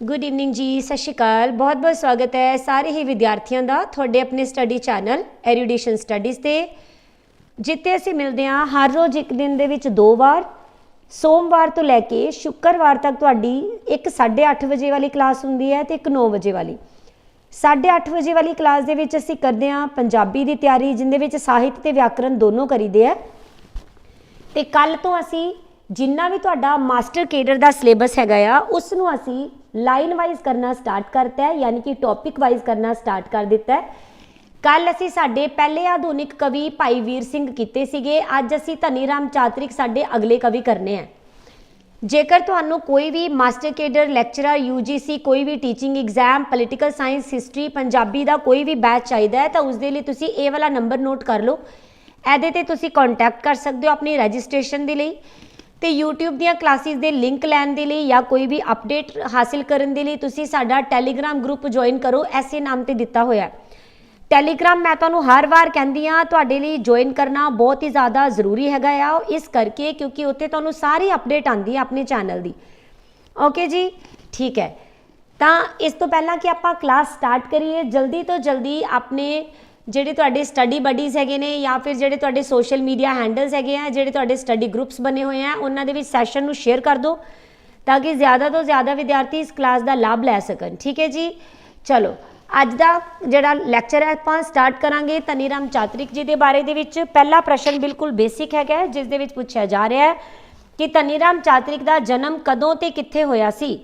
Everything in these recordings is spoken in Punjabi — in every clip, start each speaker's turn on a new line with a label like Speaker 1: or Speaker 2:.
Speaker 1: ਗੁੱਡ ਈਵਨਿੰਗ ਜੀ ਸਤਿ ਸ਼੍ਰੀ ਅਕਾਲ। ਬਹੁਤ ਬਹੁਤ ਸਵਾਗਤ ਹੈ ਸਾਰੇ ਹੀ ਵਿਦਿਆਰਥੀਆਂ ਦਾ ਤੁਹਾਡੇ ਆਪਣੇ ਸਟੱਡੀ ਚੈਨਲ ਐਰੀਡੀਸ਼ਨ ਸਟੱਡੀਜ਼ ਤੇ, ਜਿੱਥੇ ਅਸੀਂ ਮਿਲਦੇ ਹਾਂ ਹਰ ਰੋਜ਼ ਇੱਕ ਦਿਨ ਦੇ ਵਿੱਚ ਦੋ ਵਾਰ। ਸੋਮਵਾਰ ਤੋਂ ਲੈ ਕੇ ਸ਼ੁੱਕਰਵਾਰ ਤੱਕ ਤੁਹਾਡੀ ਇੱਕ 8:30 ਵਜੇ ਵਾਲੀ ਕਲਾਸ ਹੁੰਦੀ ਹੈ ਤੇ ਇੱਕ 9 ਵਜੇ ਵਾਲੀ। 8:30 ਵਜੇ ਵਾਲੀ ਕਲਾਸ ਦੇ ਵਿੱਚ ਅਸੀਂ ਕਰਦੇ ਹਾਂ ਪੰਜਾਬੀ ਦੀ ਤਿਆਰੀ, ਜਿੰਦੇ ਵਿੱਚ ਸਾਹਿਤ ਤੇ ਵਿਆਕਰਣ ਦੋਨੋਂ ਕਰੀਦੇ ਆ। ਤੇ ਕੱਲ ਤੋਂ ਅਸੀਂ ਜਿੰਨਾ ਵੀ ਤੁਹਾਡਾ ਮਾਸਟਰ ਕੇਡਰ ਦਾ ਸਿਲੇਬਸ ਹੈਗਾ ਆ ਉਸ ਨੂੰ ਅਸੀਂ ਲਾਈਨ ਵਾਈਜ਼ ਕਰਨਾ ਸਟਾਰਟ ਕਰਤਾ ਹੈ, ਯਾਨੀ ਕਿ ਟੌਪਿਕ ਵਾਈਜ਼ ਕਰਨਾ ਸਟਾਰਟ ਕਰ ਦਿੱਤਾ ਹੈ। ਕੱਲ ਅਸੀਂ ਸਾਡੇ ਪਹਿਲੇ ਆਧੁਨਿਕ ਕਵੀ ਭਾਈ ਵੀਰ ਸਿੰਘ ਕੀਤੇ ਸੀਗੇ। ਅੱਜ ਅਸੀਂ ਧਨੀ ਰਾਮ ਚਾਤਰਿਕ ਸਾਡੇ ਅਗਲੇ ਕਵੀ ਕਰਨੇ ਆ ਜੇਕਰ ਤੁਹਾਨੂੰ ਕੋਈ ਵੀ ਮਾਸਟਰ ਕੇਡਰ, ਲੈਕਚਰਰ UGC ਕੋਈ ਵੀ teaching exam political science history Punjabi ਦਾ ਕੋਈ ਵੀ ਬੈਚ ਚਾਹੀਦਾ ਹੈ, ਤਾਂ ਉਸ ਦੇ ਲਈ ਤੁਸੀਂ ਇਹ ਵਾਲਾ ਨੰਬਰ ਨੋਟ ਕਰ ਲਓ। ਇਹਦੇ ਤੇ ਤੁਸੀਂ ਕੰਟੈਕਟ ਕਰ ਸਕਦੇ ਹੋ ਆਪਣੀ ਰਜਿਸਟ੍ਰੇਸ਼ਨ ਦੇ ਲਈ। ਤੇ YouTube ਦੀਆਂ ਕਲਾਸਿਸ ਦੇ ਲਿੰਕ ਲੈਣ ਦੇ ਲਈ ਜਾਂ ਕੋਈ ਵੀ ਅਪਡੇਟ ਹਾਸਿਲ ਕਰਨ ਦੇ ਲਈ ਤੁਸੀਂ ਸਾਡਾ ਟੈਲੀਗ੍ਰam ਗਰੁੱਪ ਜੁਆਇਨ ਕਰੋ, ਐਸੇ ਨਾਮ ਤੇ ਦਿੱਤਾ ਹੋਇਆ ਹੈ। ਟੈਲੀਗ੍ਰam ਮੈਂ ਤੁਹਾਨੂੰ ਹਰ ਵਾਰ ਕਹਿੰਦੀ ਆ ਤੁਹਾਡੇ ਲਈ ਜੁਆਇਨ ਕਰਨਾ ਬਹੁਤ ਹੀ ਜ਼ਿਆਦਾ ਜ਼ਰੂਰੀ ਹੈਗਾ ਆ। ਇਸ ਕਰਕੇ ਕਿਉਂਕਿ ਉੱਥੇ ਤੁਹਾਨੂੰ ਸਾਰੀ ਅਪਡੇਟ ਆਂਦੀ ਹੈ ਆਪਣੇ ਚੈਨਲ ਦੀ। ਓਕੇ ਜੀ? ਠੀਕ ਹੈ। ਤਾਂ ਇਸ ਤੋਂ ਪਹਿਲਾਂ ਕਿ ਆਪਾਂ ਕਲਾਸ ਸਟਾਰਟ ਕਰੀਏ, ਜਲਦੀ ਤੋਂ ਜਲਦੀ ਆਪਣੇ ਜਿਹੜੇ ਤੁਹਾਡੇ ਸਟੱਡੀ ਬਡੀਜ਼ ਹੈਗੇ ਨੇ ਜਾਂ ਫਿਰ ਜਿਹੜੇ ਤੁਹਾਡੇ ਸੋਸ਼ਲ ਮੀਡੀਆ ਹੈਂਡਲਸ ਹੈਗੇ ਆ, ਜਿਹੜੇ ਤੁਹਾਡੇ ਸਟੱਡੀ ਗਰੁੱਪਸ ਬਣੇ ਹੋਏ ਆ, ਉਹਨਾਂ ਦੇ ਵਿੱਚ ਸੈਸ਼ਨ ਨੂੰ ਸ਼ੇਅਰ ਕਰ ਦਿਓ ਤਾਂ ਕਿ ਜ਼ਿਆਦਾ ਤੋਂ ਜ਼ਿਆਦਾ ਵਿਦਿਆਰਥੀ ਇਸ ਕਲਾਸ ਦਾ ਲਾਭ ਲੈ ਸਕਣ। ਠੀਕ ਹੈ ਜੀ? ਚਲੋ, ਅੱਜ ਦਾ ਜਿਹੜਾ ਲੈਕਚਰ ਹੈ, ਆਪਾਂ ਸਟਾਰਟ ਕਰਾਂਗੇ ਤਨੀਰਾਮ ਚਾਤਰਿਕ ਜੀ ਦੇ ਬਾਰੇ ਦੇ ਵਿੱਚ। ਪਹਿਲਾ ਪ੍ਰਸ਼ਨ ਬਿਲਕੁਲ ਬੇਸਿਕ ਹੈਗਾ ਜਿਸ ਦੇ ਵਿੱਚ ਪੁੱਛਿਆ ਜਾ ਰਿਹਾ ਹੈ ਕਿ ਤਨੀਰਾਮ ਚਾਤਰਿਕ ਦਾ ਜਨਮ ਕਦੋਂ ਤੇ ਕਿੱਥੇ ਹੋਇਆ ਸੀ?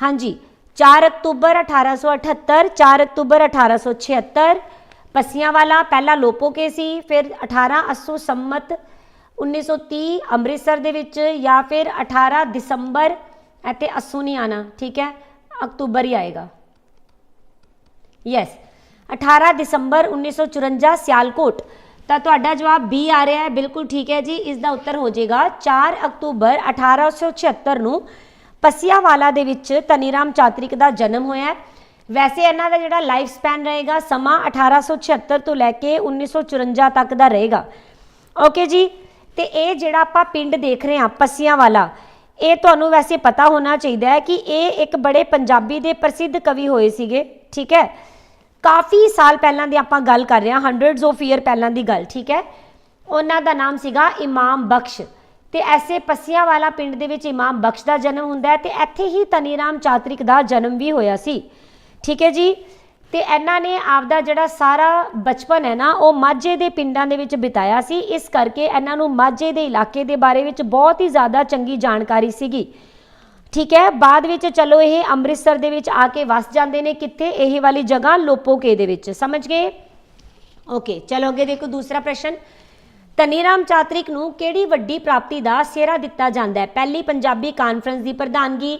Speaker 1: ਹਾਂਜੀ 4 ਅਕਤੂਬਰ 1878 4 ਅਕਤੂਬਰ 1876 ਪਸੀਆਂ ਵਾਲਾ, ਪਹਿਲਾ ਲੋਪੋਕੇ ਸੀ, ਫਿਰ 18 ਅਸੂ ਸੰਮਤ 1930 ਅੰਮ੍ਰਿਤਸਰ ਦੇ ਵਿੱਚ ਜਾਂ ਫਿਰ 18 ਦਸੰਬਰ, ਇੱਥੇ ਅਸੂ ਨਹੀਂ ਆਣਾ ਠੀਕ ਹੈ, ਅਕਤੂਬਰ ਹੀ ਆਏਗਾ। ਯੈਸ 18 ਦਸੰਬਰ 1954 ਸਿਆਲਕੋਟ। ਤਾਂ ਤੁਹਾਡਾ ਜਵਾਬ ਬੀ ਆ ਰਿਹਾ ਹੈ, ਬਿਲਕੁਲ ਠੀਕ ਹੈ ਜੀ, ਇਸ ਦਾ ਉੱਤਰ ਹੋ ਜਾਏਗਾ 4 ਅਕਤੂਬਰ 1876 ਨੂੰ ਪਸੀਆਵਾਲਾ ਦੇ ਵਿੱਚ ਤਨੀਰਾਮ ਚਾਤ੍ਰਿਕ ਦਾ ਜਨਮ ਹੋਇਆ ਹੈ। ਵੈਸੇ ਇਹਨਾਂ ਦਾ ਜਿਹੜਾ ਲਾਈਫ ਸਪੈਨ ਰਹੇਗਾ ਸਮਾਂ 1876 ਤੋਂ ਲੈ ਕੇ 1954 ਤੱਕ ਦਾ ਰਹੇਗਾ। ਓਕੇ ਜੀ, ਤੇ ਇਹ ਜਿਹੜਾ ਆਪਾਂ ਪਿੰਡ ਦੇਖ ਰਹੇ ਹਾਂ, ਪਸੀਆਂ ਵਾਲਾ, ਇਹ ਤੁਹਾਨੂੰ ਵੈਸੇ ਪਤਾ ਹੋਣਾ ਚਾਹੀਦਾ ਹੈ ਕਿ ਇਹ ਇੱਕ ਬੜੇ ਪੰਜਾਬੀ ਦੇ ਪ੍ਰਸਿੱਧ ਕਵੀ ਹੋਏ ਸੀਗੇ, ਠੀਕ ਹੈ? ਕਾਫੀ ਸਾਲ ਪਹਿਲਾਂ ਦੀ ਆਪਾਂ ਗੱਲ ਕਰ ਰਹੇ ਹਾਂ ਹੰਡਰਡਸ ਆਫ ਈਅਰ ਪਹਿਲਾਂ ਦੀ ਗੱਲ, ਠੀਕ ਹੈ? ਉਹਨਾਂ ਦਾ ਨਾਮ ਸੀਗਾ ਇਮਾਮ ਬਖਸ਼। ਤੇ ਐਸੇ ਪਸੀਆਂ ਵਾਲਾ ਪਿੰਡ ਦੇ ਵਿੱਚ ਇਮਾਮ ਬਖਸ਼ ਦਾ ਜਨਮ ਹੁੰਦਾ ਹੈ ਤੇ ਇੱਥੇ ਹੀ ਤਨੀਰਾਮ ਚਾਤਰਿਕ ਦਾ ਜਨਮ ਵੀ ਹੋਇਆ ਸੀ। ਠੀਕ ਹੈ ਜੀ? ਤੇ ਇਹਨਾਂ ਨੇ ਆਪਦਾ ਜਿਹੜਾ ਸਾਰਾ ਬਚਪਨ ਹੈ ਨਾ, ਉਹ ਮਾਝੇ ਦੇ ਪਿੰਡਾਂ ਦੇ ਵਿੱਚ ਬਿਤਾਇਆ ਸੀ। ਇਸ ਕਰਕੇ ਇਹਨਾਂ ਨੂੰ ਮਾਝੇ ਦੇ ਇਲਾਕੇ ਦੇ ਬਾਰੇ ਵਿੱਚ ਬਹੁਤ ਹੀ ਜ਼ਿਆਦਾ ਚੰਗੀ ਜਾਣਕਾਰੀ ਸੀਗੀ। ਠੀਕ ਹੈ? ਬਾਅਦ ਵਿੱਚ ਚਲੋ ਇਹ ਅੰਮ੍ਰਿਤਸਰ ਦੇ ਵਿੱਚ ਆ ਕੇ ਵਸ ਜਾਂਦੇ ਨੇ। ਕਿੱਥੇ? ਇਹ ਵਾਲੀ ਜਗ੍ਹਾ ਲੋਪੋਕੇ ਦੇ ਵਿੱਚ। ਸਮਝ ਗਏ? ਓਕੇ ਚਲੋ ਅੱਗੇ ਦੇਖੋ ਦੂਸਰਾ ਪ੍ਰਸ਼ਨ। ਤਨੀਰਾਮ ਚਾਤਰਿਕ ਨੂੰ ਕਿਹੜੀ ਵੱਡੀ ਪ੍ਰਾਪਤੀ ਦਾ ਸਿਹਰਾ ਦਿੱਤਾ ਜਾਂਦਾ ਹੈ? ਪਹਿਲੀ ਪੰਜਾਬੀ ਕਾਨਫਰੰਸ ਦੀ ਪ੍ਰਧਾਨਗੀ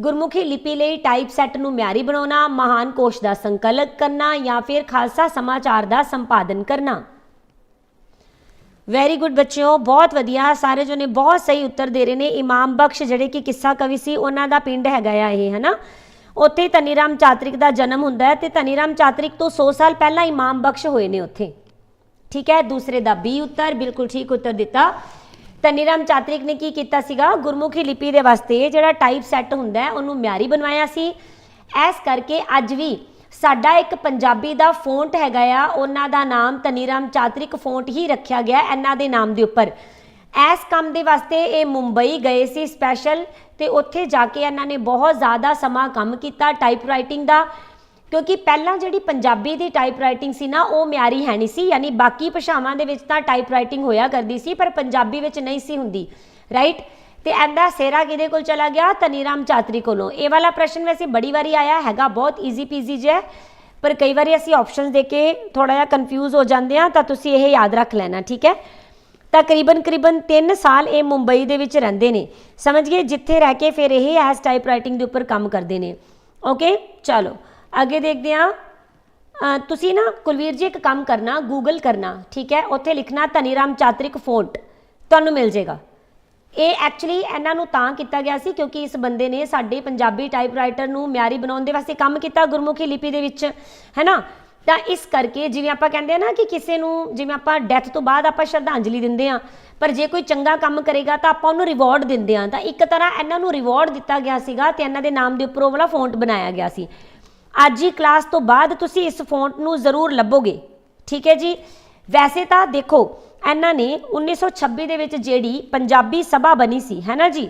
Speaker 1: ਗੁਰਮੁਖੀ ਲਿਪੀ ਲਈ ਟਾਈਪ ਸੈੱਟ ਨੂੰ ਮਿਆਰੀ ਬਣਾਉਣਾ, ਮਹਾਨ ਕੋਸ਼ ਦਾ ਸੰਕਲਨ ਕਰਨਾ ਜਾਂ ਫਿਰ ਖਾਲਸਾ ਸਮਾਚਾਰ ਦਾ ਸੰਪਾਦਨ ਕਰਨਾ। ਵੈਰੀ ਗੁੱਡ ਬੱਚਿਓ, ਬਹੁਤ ਵਧੀਆ। ਸਾਰੇ ਜੋ ਨੇ ਬਹੁਤ ਸਹੀ ਉੱਤਰ ਦੇ ਰਹੇ ਨੇ। ਇਮਾਮ ਬਖਸ਼ ਜਿਹੜੇ ਕਿ ਕਿੱਸਾ ਕਵੀ ਸੀ, ਉਹਨਾਂ ਦਾ ਪਿੰਡ ਹੈਗਾ ਆ ਇਹ, ਹਨਾ? ਉੱਥੇ ਹੀ ਤਨੀਰਾਮ ਚਾਤਰਿਕ ਦਾ ਜਨਮ ਹੁੰਦਾ ਹੈ ਤੇ ਤਨੀਰਾਮ ਚਾਤਰਿਕ ਤੋਂ 100 ਸਾਲ ਪਹਿਲਾਂ ਇਮਾਮ ਬਖਸ਼ ਹੋਏ ਨੇ ਉੱਥੇ। ਠੀਕ ਹੈ? ਦੂਸਰੇ ਦਾ ਬੀ ਉੱਤਰ, ਬਿਲਕੁਲ ਠੀਕ ਉੱਤਰ ਦਿੱਤਾ। ਤਨੀਰਾਮ ਚਾਤਰਿਕ ਨੇ ਕੀ ਕੀਤਾ ਸੀਗਾ? ਗੁਰਮੁਖੀ ਲਿਪੀ ਦੇ ਵਾਸਤੇ ਜਿਹੜਾ ਟਾਈਪ ਸੈੱਟ ਹੁੰਦਾ ਹੈ, ਉਹਨੂੰ ਮਿਆਰੀ ਬਣਵਾਇਆ ਸੀ। ਐਸ ਕਰਕੇ ਅੱਜ ਵੀ ਸਾਡਾ ਇੱਕ ਪੰਜਾਬੀ ਦਾ ਫੌਂਟ ਹੈਗਾ ਆ, ਉਹਨਾਂ ਦਾ ਨਾਮ ਤਨੀਰਾਮ ਚਾਤਰਿਕ ਫੌਂਟ ਹੀ ਰੱਖਿਆ ਗਿਆ ਇਹਨਾਂ ਦੇ ਨਾਮ ਦੇ ਉੱਪਰ। ਐਸ ਕੰਮ ਦੇ ਵਾਸਤੇ ਇਹ ਮੁੰਬਈ ਗਏ ਸੀ ਸਪੈਸ਼ਲ ਤੇ ਉੱਥੇ ਜਾ ਕੇ ਇਹਨਾਂ ਨੇ ਬਹੁਤ ਜ਼ਿਆਦਾ ਸਮਾਂ ਕੰਮ ਕੀਤਾ ਟਾਈਪ ਰਾਈਟਿੰਗ ਦਾ। ਕਿਉਂਕਿ ਪਹਿਲਾਂ ਜਿਹੜੀ ਪੰਜਾਬੀ ਦੀ ਟਾਈਪ ਰਾਈਟਿੰਗ ਸੀ ਨਾ, ਉਹ ਮਿਆਰੀ ਹੈ ਨਹੀਂ ਸੀ, ਯਾਨੀ ਬਾਕੀ ਭਾਸ਼ਾਵਾਂ ਦੇ ਵਿੱਚ ਤਾਂ ਟਾਈਪਰਾਈਟਿੰਗ ਹੋਇਆ ਕਰਦੀ ਸੀ, ਪਰ ਪੰਜਾਬੀ ਵਿੱਚ ਨਹੀਂ ਸੀ ਹੁੰਦੀ ਰਾਈਟ ਤੇ ਐਂਦਾ ਸੇਰਾ ਕਿਹਦੇ ਕੋਲ ਚਲਾ ਗਿਆ? ਤਨੀਰਾਮ ਚਾਤਰੀ ਕੋਲੋਂ। ਇਹ ਵਾਲਾ ਪ੍ਰਸ਼ਨ ਵੈਸੇ ਬੜੀ ਵਾਰੀ ਆਇਆ, ਹੈਗਾ ਬਹੁਤ ਈਜ਼ੀ ਪੀਜ਼ੀ ਜਿਹਾ ਪਰ ਕਈ ਵਾਰੀ ਅਸੀਂ ਆਪਸ਼ਨਸ ਦੇ ਕੇ ਥੋੜਾ ਜਿਹਾ ਕਨਫਿਊਜ਼ ਹੋ ਜਾਂਦੇ ਆ ਤਾਂ ਤੁਸੀਂ ਇਹ ਯਾਦ ਰੱਖ ਲੈਣਾ, ਠੀਕ ਹੈ? ਤਕਰੀਬਨ ਕਰੀਬਨ 3 ਸਾਲ ਇਹ ਮੁੰਬਈ ਦੇ ਵਿੱਚ ਰਹਿੰਦੇ ਨੇ। ਸਮਝ ਗਏ? ਜਿੱਥੇ ਰਹਿ ਕੇ ਫਿਰ ਇਹ ਐਸ ਟਾਈਪ ਰਾਈਟਿੰਗ ਦੇ ਉੱਪਰ ਕੰਮ ਕਰਦੇ ਨੇ। ਓਕੇ ਚਲੋ। ਅੱਗੇ ਦੇਖਦੇ ਆ ਤੁਸੀਂ ਨਾ ਕੁਲਵੀਰ ਜੀ ਇੱਕ ਕੰਮ ਕਰਨਾ ਗੂਗਲ ਕਰਨਾ, ਠੀਕ ਹੈ? ਉੱਥੇ ਲਿਖਣਾ ਤਨੀਰਾਮ ਚਾਤਰਿਕ ਫੌਂਟ। ਤੁਹਾਨੂੰ ਮਿਲ ਜਾਏਗਾ। ਇਹ ਐਕਚੁਅਲੀ ਇਹਨਾਂ ਨੂੰ ਤਾਂ ਕੀਤਾ ਗਿਆ ਸੀ ਕਿਉਂਕਿ ਇਸ ਬੰਦੇ ਨੇ ਸਾਡੇ ਪੰਜਾਬੀ ਟਾਈਪਰਾਈਟਰ ਨੂੰ ਮਿਆਰੀ ਬਣਾਉਣ ਦੇ ਵਾਸਤੇ ਕੰਮ ਕੀਤਾ ਗੁਰਮੁਖੀ ਲਿਪੀ ਦੇ ਵਿੱਚ ਹੈਨਾ ਤਾਂ ਇਸ ਕਰਕੇ ਜਿਵੇਂ ਆਪਾਂ ਕਹਿੰਦੇ ਆ ਨਾ ਕਿ ਕਿਸੇ ਨੂੰ ਜਿਵੇਂ ਆਪਾਂ ਡੈਥ ਤੋਂ ਬਾਅਦ ਆਪਾਂ ਸ਼ਰਧਾਂਜਲੀ ਦਿੰਦੇ ਆ ਪਰ ਜੇ ਕੋਈ ਚੰਗਾ ਕੰਮ ਕਰੇਗਾ ਤਾਂ ਆਪਾਂ ਉਹਨੂੰ ਰਿਵਾਰਡ ਦਿੰਦੇ ਆ ਤਾਂ ਇੱਕ ਤਰ੍ਹਾਂ ਇਹਨਾਂ ਨੂੰ ਰਿਵਾਰਡ ਦਿੱਤਾ ਗਿਆ ਸੀਗਾ ਤੇ ਇਹਨਾਂ ਦੇ ਨਾਮ ਦੇ ਉੱਪਰ ਉਹ ਵਾਲਾ ਫੌਂਟ ਬਣਾਇਆ ਗਿਆ ਸੀ। ਅੱਜ ਹੀ ਕਲਾਸ ਤੋਂ ਬਾਅਦ ਤੁਸੀਂ ਇਸ ਫੌਂਟ ਨੂੰ ਜ਼ਰੂਰ ਲੱਭੋਗੇ। ਠੀਕ ਹੈ ਜੀ? ਵੈਸੇ ਤਾਂ ਦੇਖੋ, ਇਹਨਾਂ ਨੇ 1926 ਦੇ ਵਿੱਚ ਜਿਹੜੀ ਪੰਜਾਬੀ ਸਭਾ ਬਣੀ ਸੀ, ਹੈ ਨਾ ਜੀ?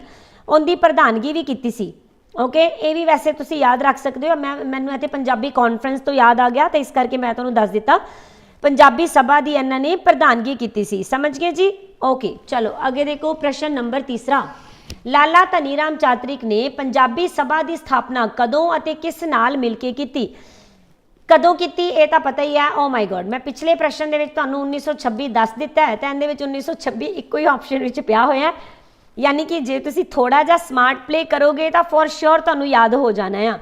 Speaker 1: ਉਹਦੀ ਪ੍ਰਧਾਨਗੀ ਵੀ ਕੀਤੀ ਸੀ। ਓਕੇ ਇਹ ਵੀ ਵੈਸੇ ਤੁਸੀਂ ਯਾਦ ਰੱਖ ਸਕਦੇ ਹੋ। ਮੈਂ, ਮੈਨੂੰ ਇੱਥੇ ਪੰਜਾਬੀ ਕਾਨਫਰੰਸ ਤੋਂ ਯਾਦ ਆ ਗਿਆ, ਤਾਂ ਇਸ ਕਰਕੇ ਮੈਂ ਤੁਹਾਨੂੰ ਦੱਸ ਦਿੱਤਾ। ਪੰਜਾਬੀ ਸਭਾ ਦੀ ਇਹਨਾਂ ਨੇ ਪ੍ਰਧਾਨਗੀ ਕੀਤੀ ਸੀ। ਸਮਝ ਗਏ ਜੀ? ਓਕੇ ਚਲੋ, ਅੱਗੇ ਦੇਖੋ ਪ੍ਰਸ਼ਨ ਨੰਬਰ ਤੀਸਰਾ। ਲਾਲਾ ਧਨੀਰਾਮ ਚਾਤ੍ਰਿਕ ਨੇ ਪੰਜਾਬੀ ਸਭਾ ਦੀ ਸਥਾਪਨਾ ਕਦੋਂ ਅਤੇ ਕਿਸ ਨਾਲ ਮਿਲ ਕੇ ਕੀਤੀ? ਕਦੋਂ ਕੀਤੀ? ਇਹ ਤਾਂ ਪਤਾ ਹੀ ਆ। ਓ ਮਾਈ ਗੋਡ ਮੈਂ ਪਿਛਲੇ ਪ੍ਰਸ਼ਨ ਦੇ ਵਿੱਚ ਤੁਹਾਨੂੰ 1926 ਦੱਸ ਦਿੱਤਾ ਹੈ, ਤਾਂ ਇਹਦੇ ਵਿੱਚ 1926 ਇੱਕੋ ਹੀ ਆਪਸ਼ਨ ਵਿੱਚ ਪਿਆ ਹੋਇਆ ਯਾਨੀ ਕਿ ਜੇ ਤੁਸੀਂ ਥੋੜਾ ਜਿਹਾ ਸਮਾਰਟ ਪਲੇ ਕਰੋਗੇ, ਤਾਂ ਫੋਰ ਸ਼ੋਰ ਤੁਹਾਨੂੰ ਯਾਦ ਹੋ ਜਾਣਾ ਆ।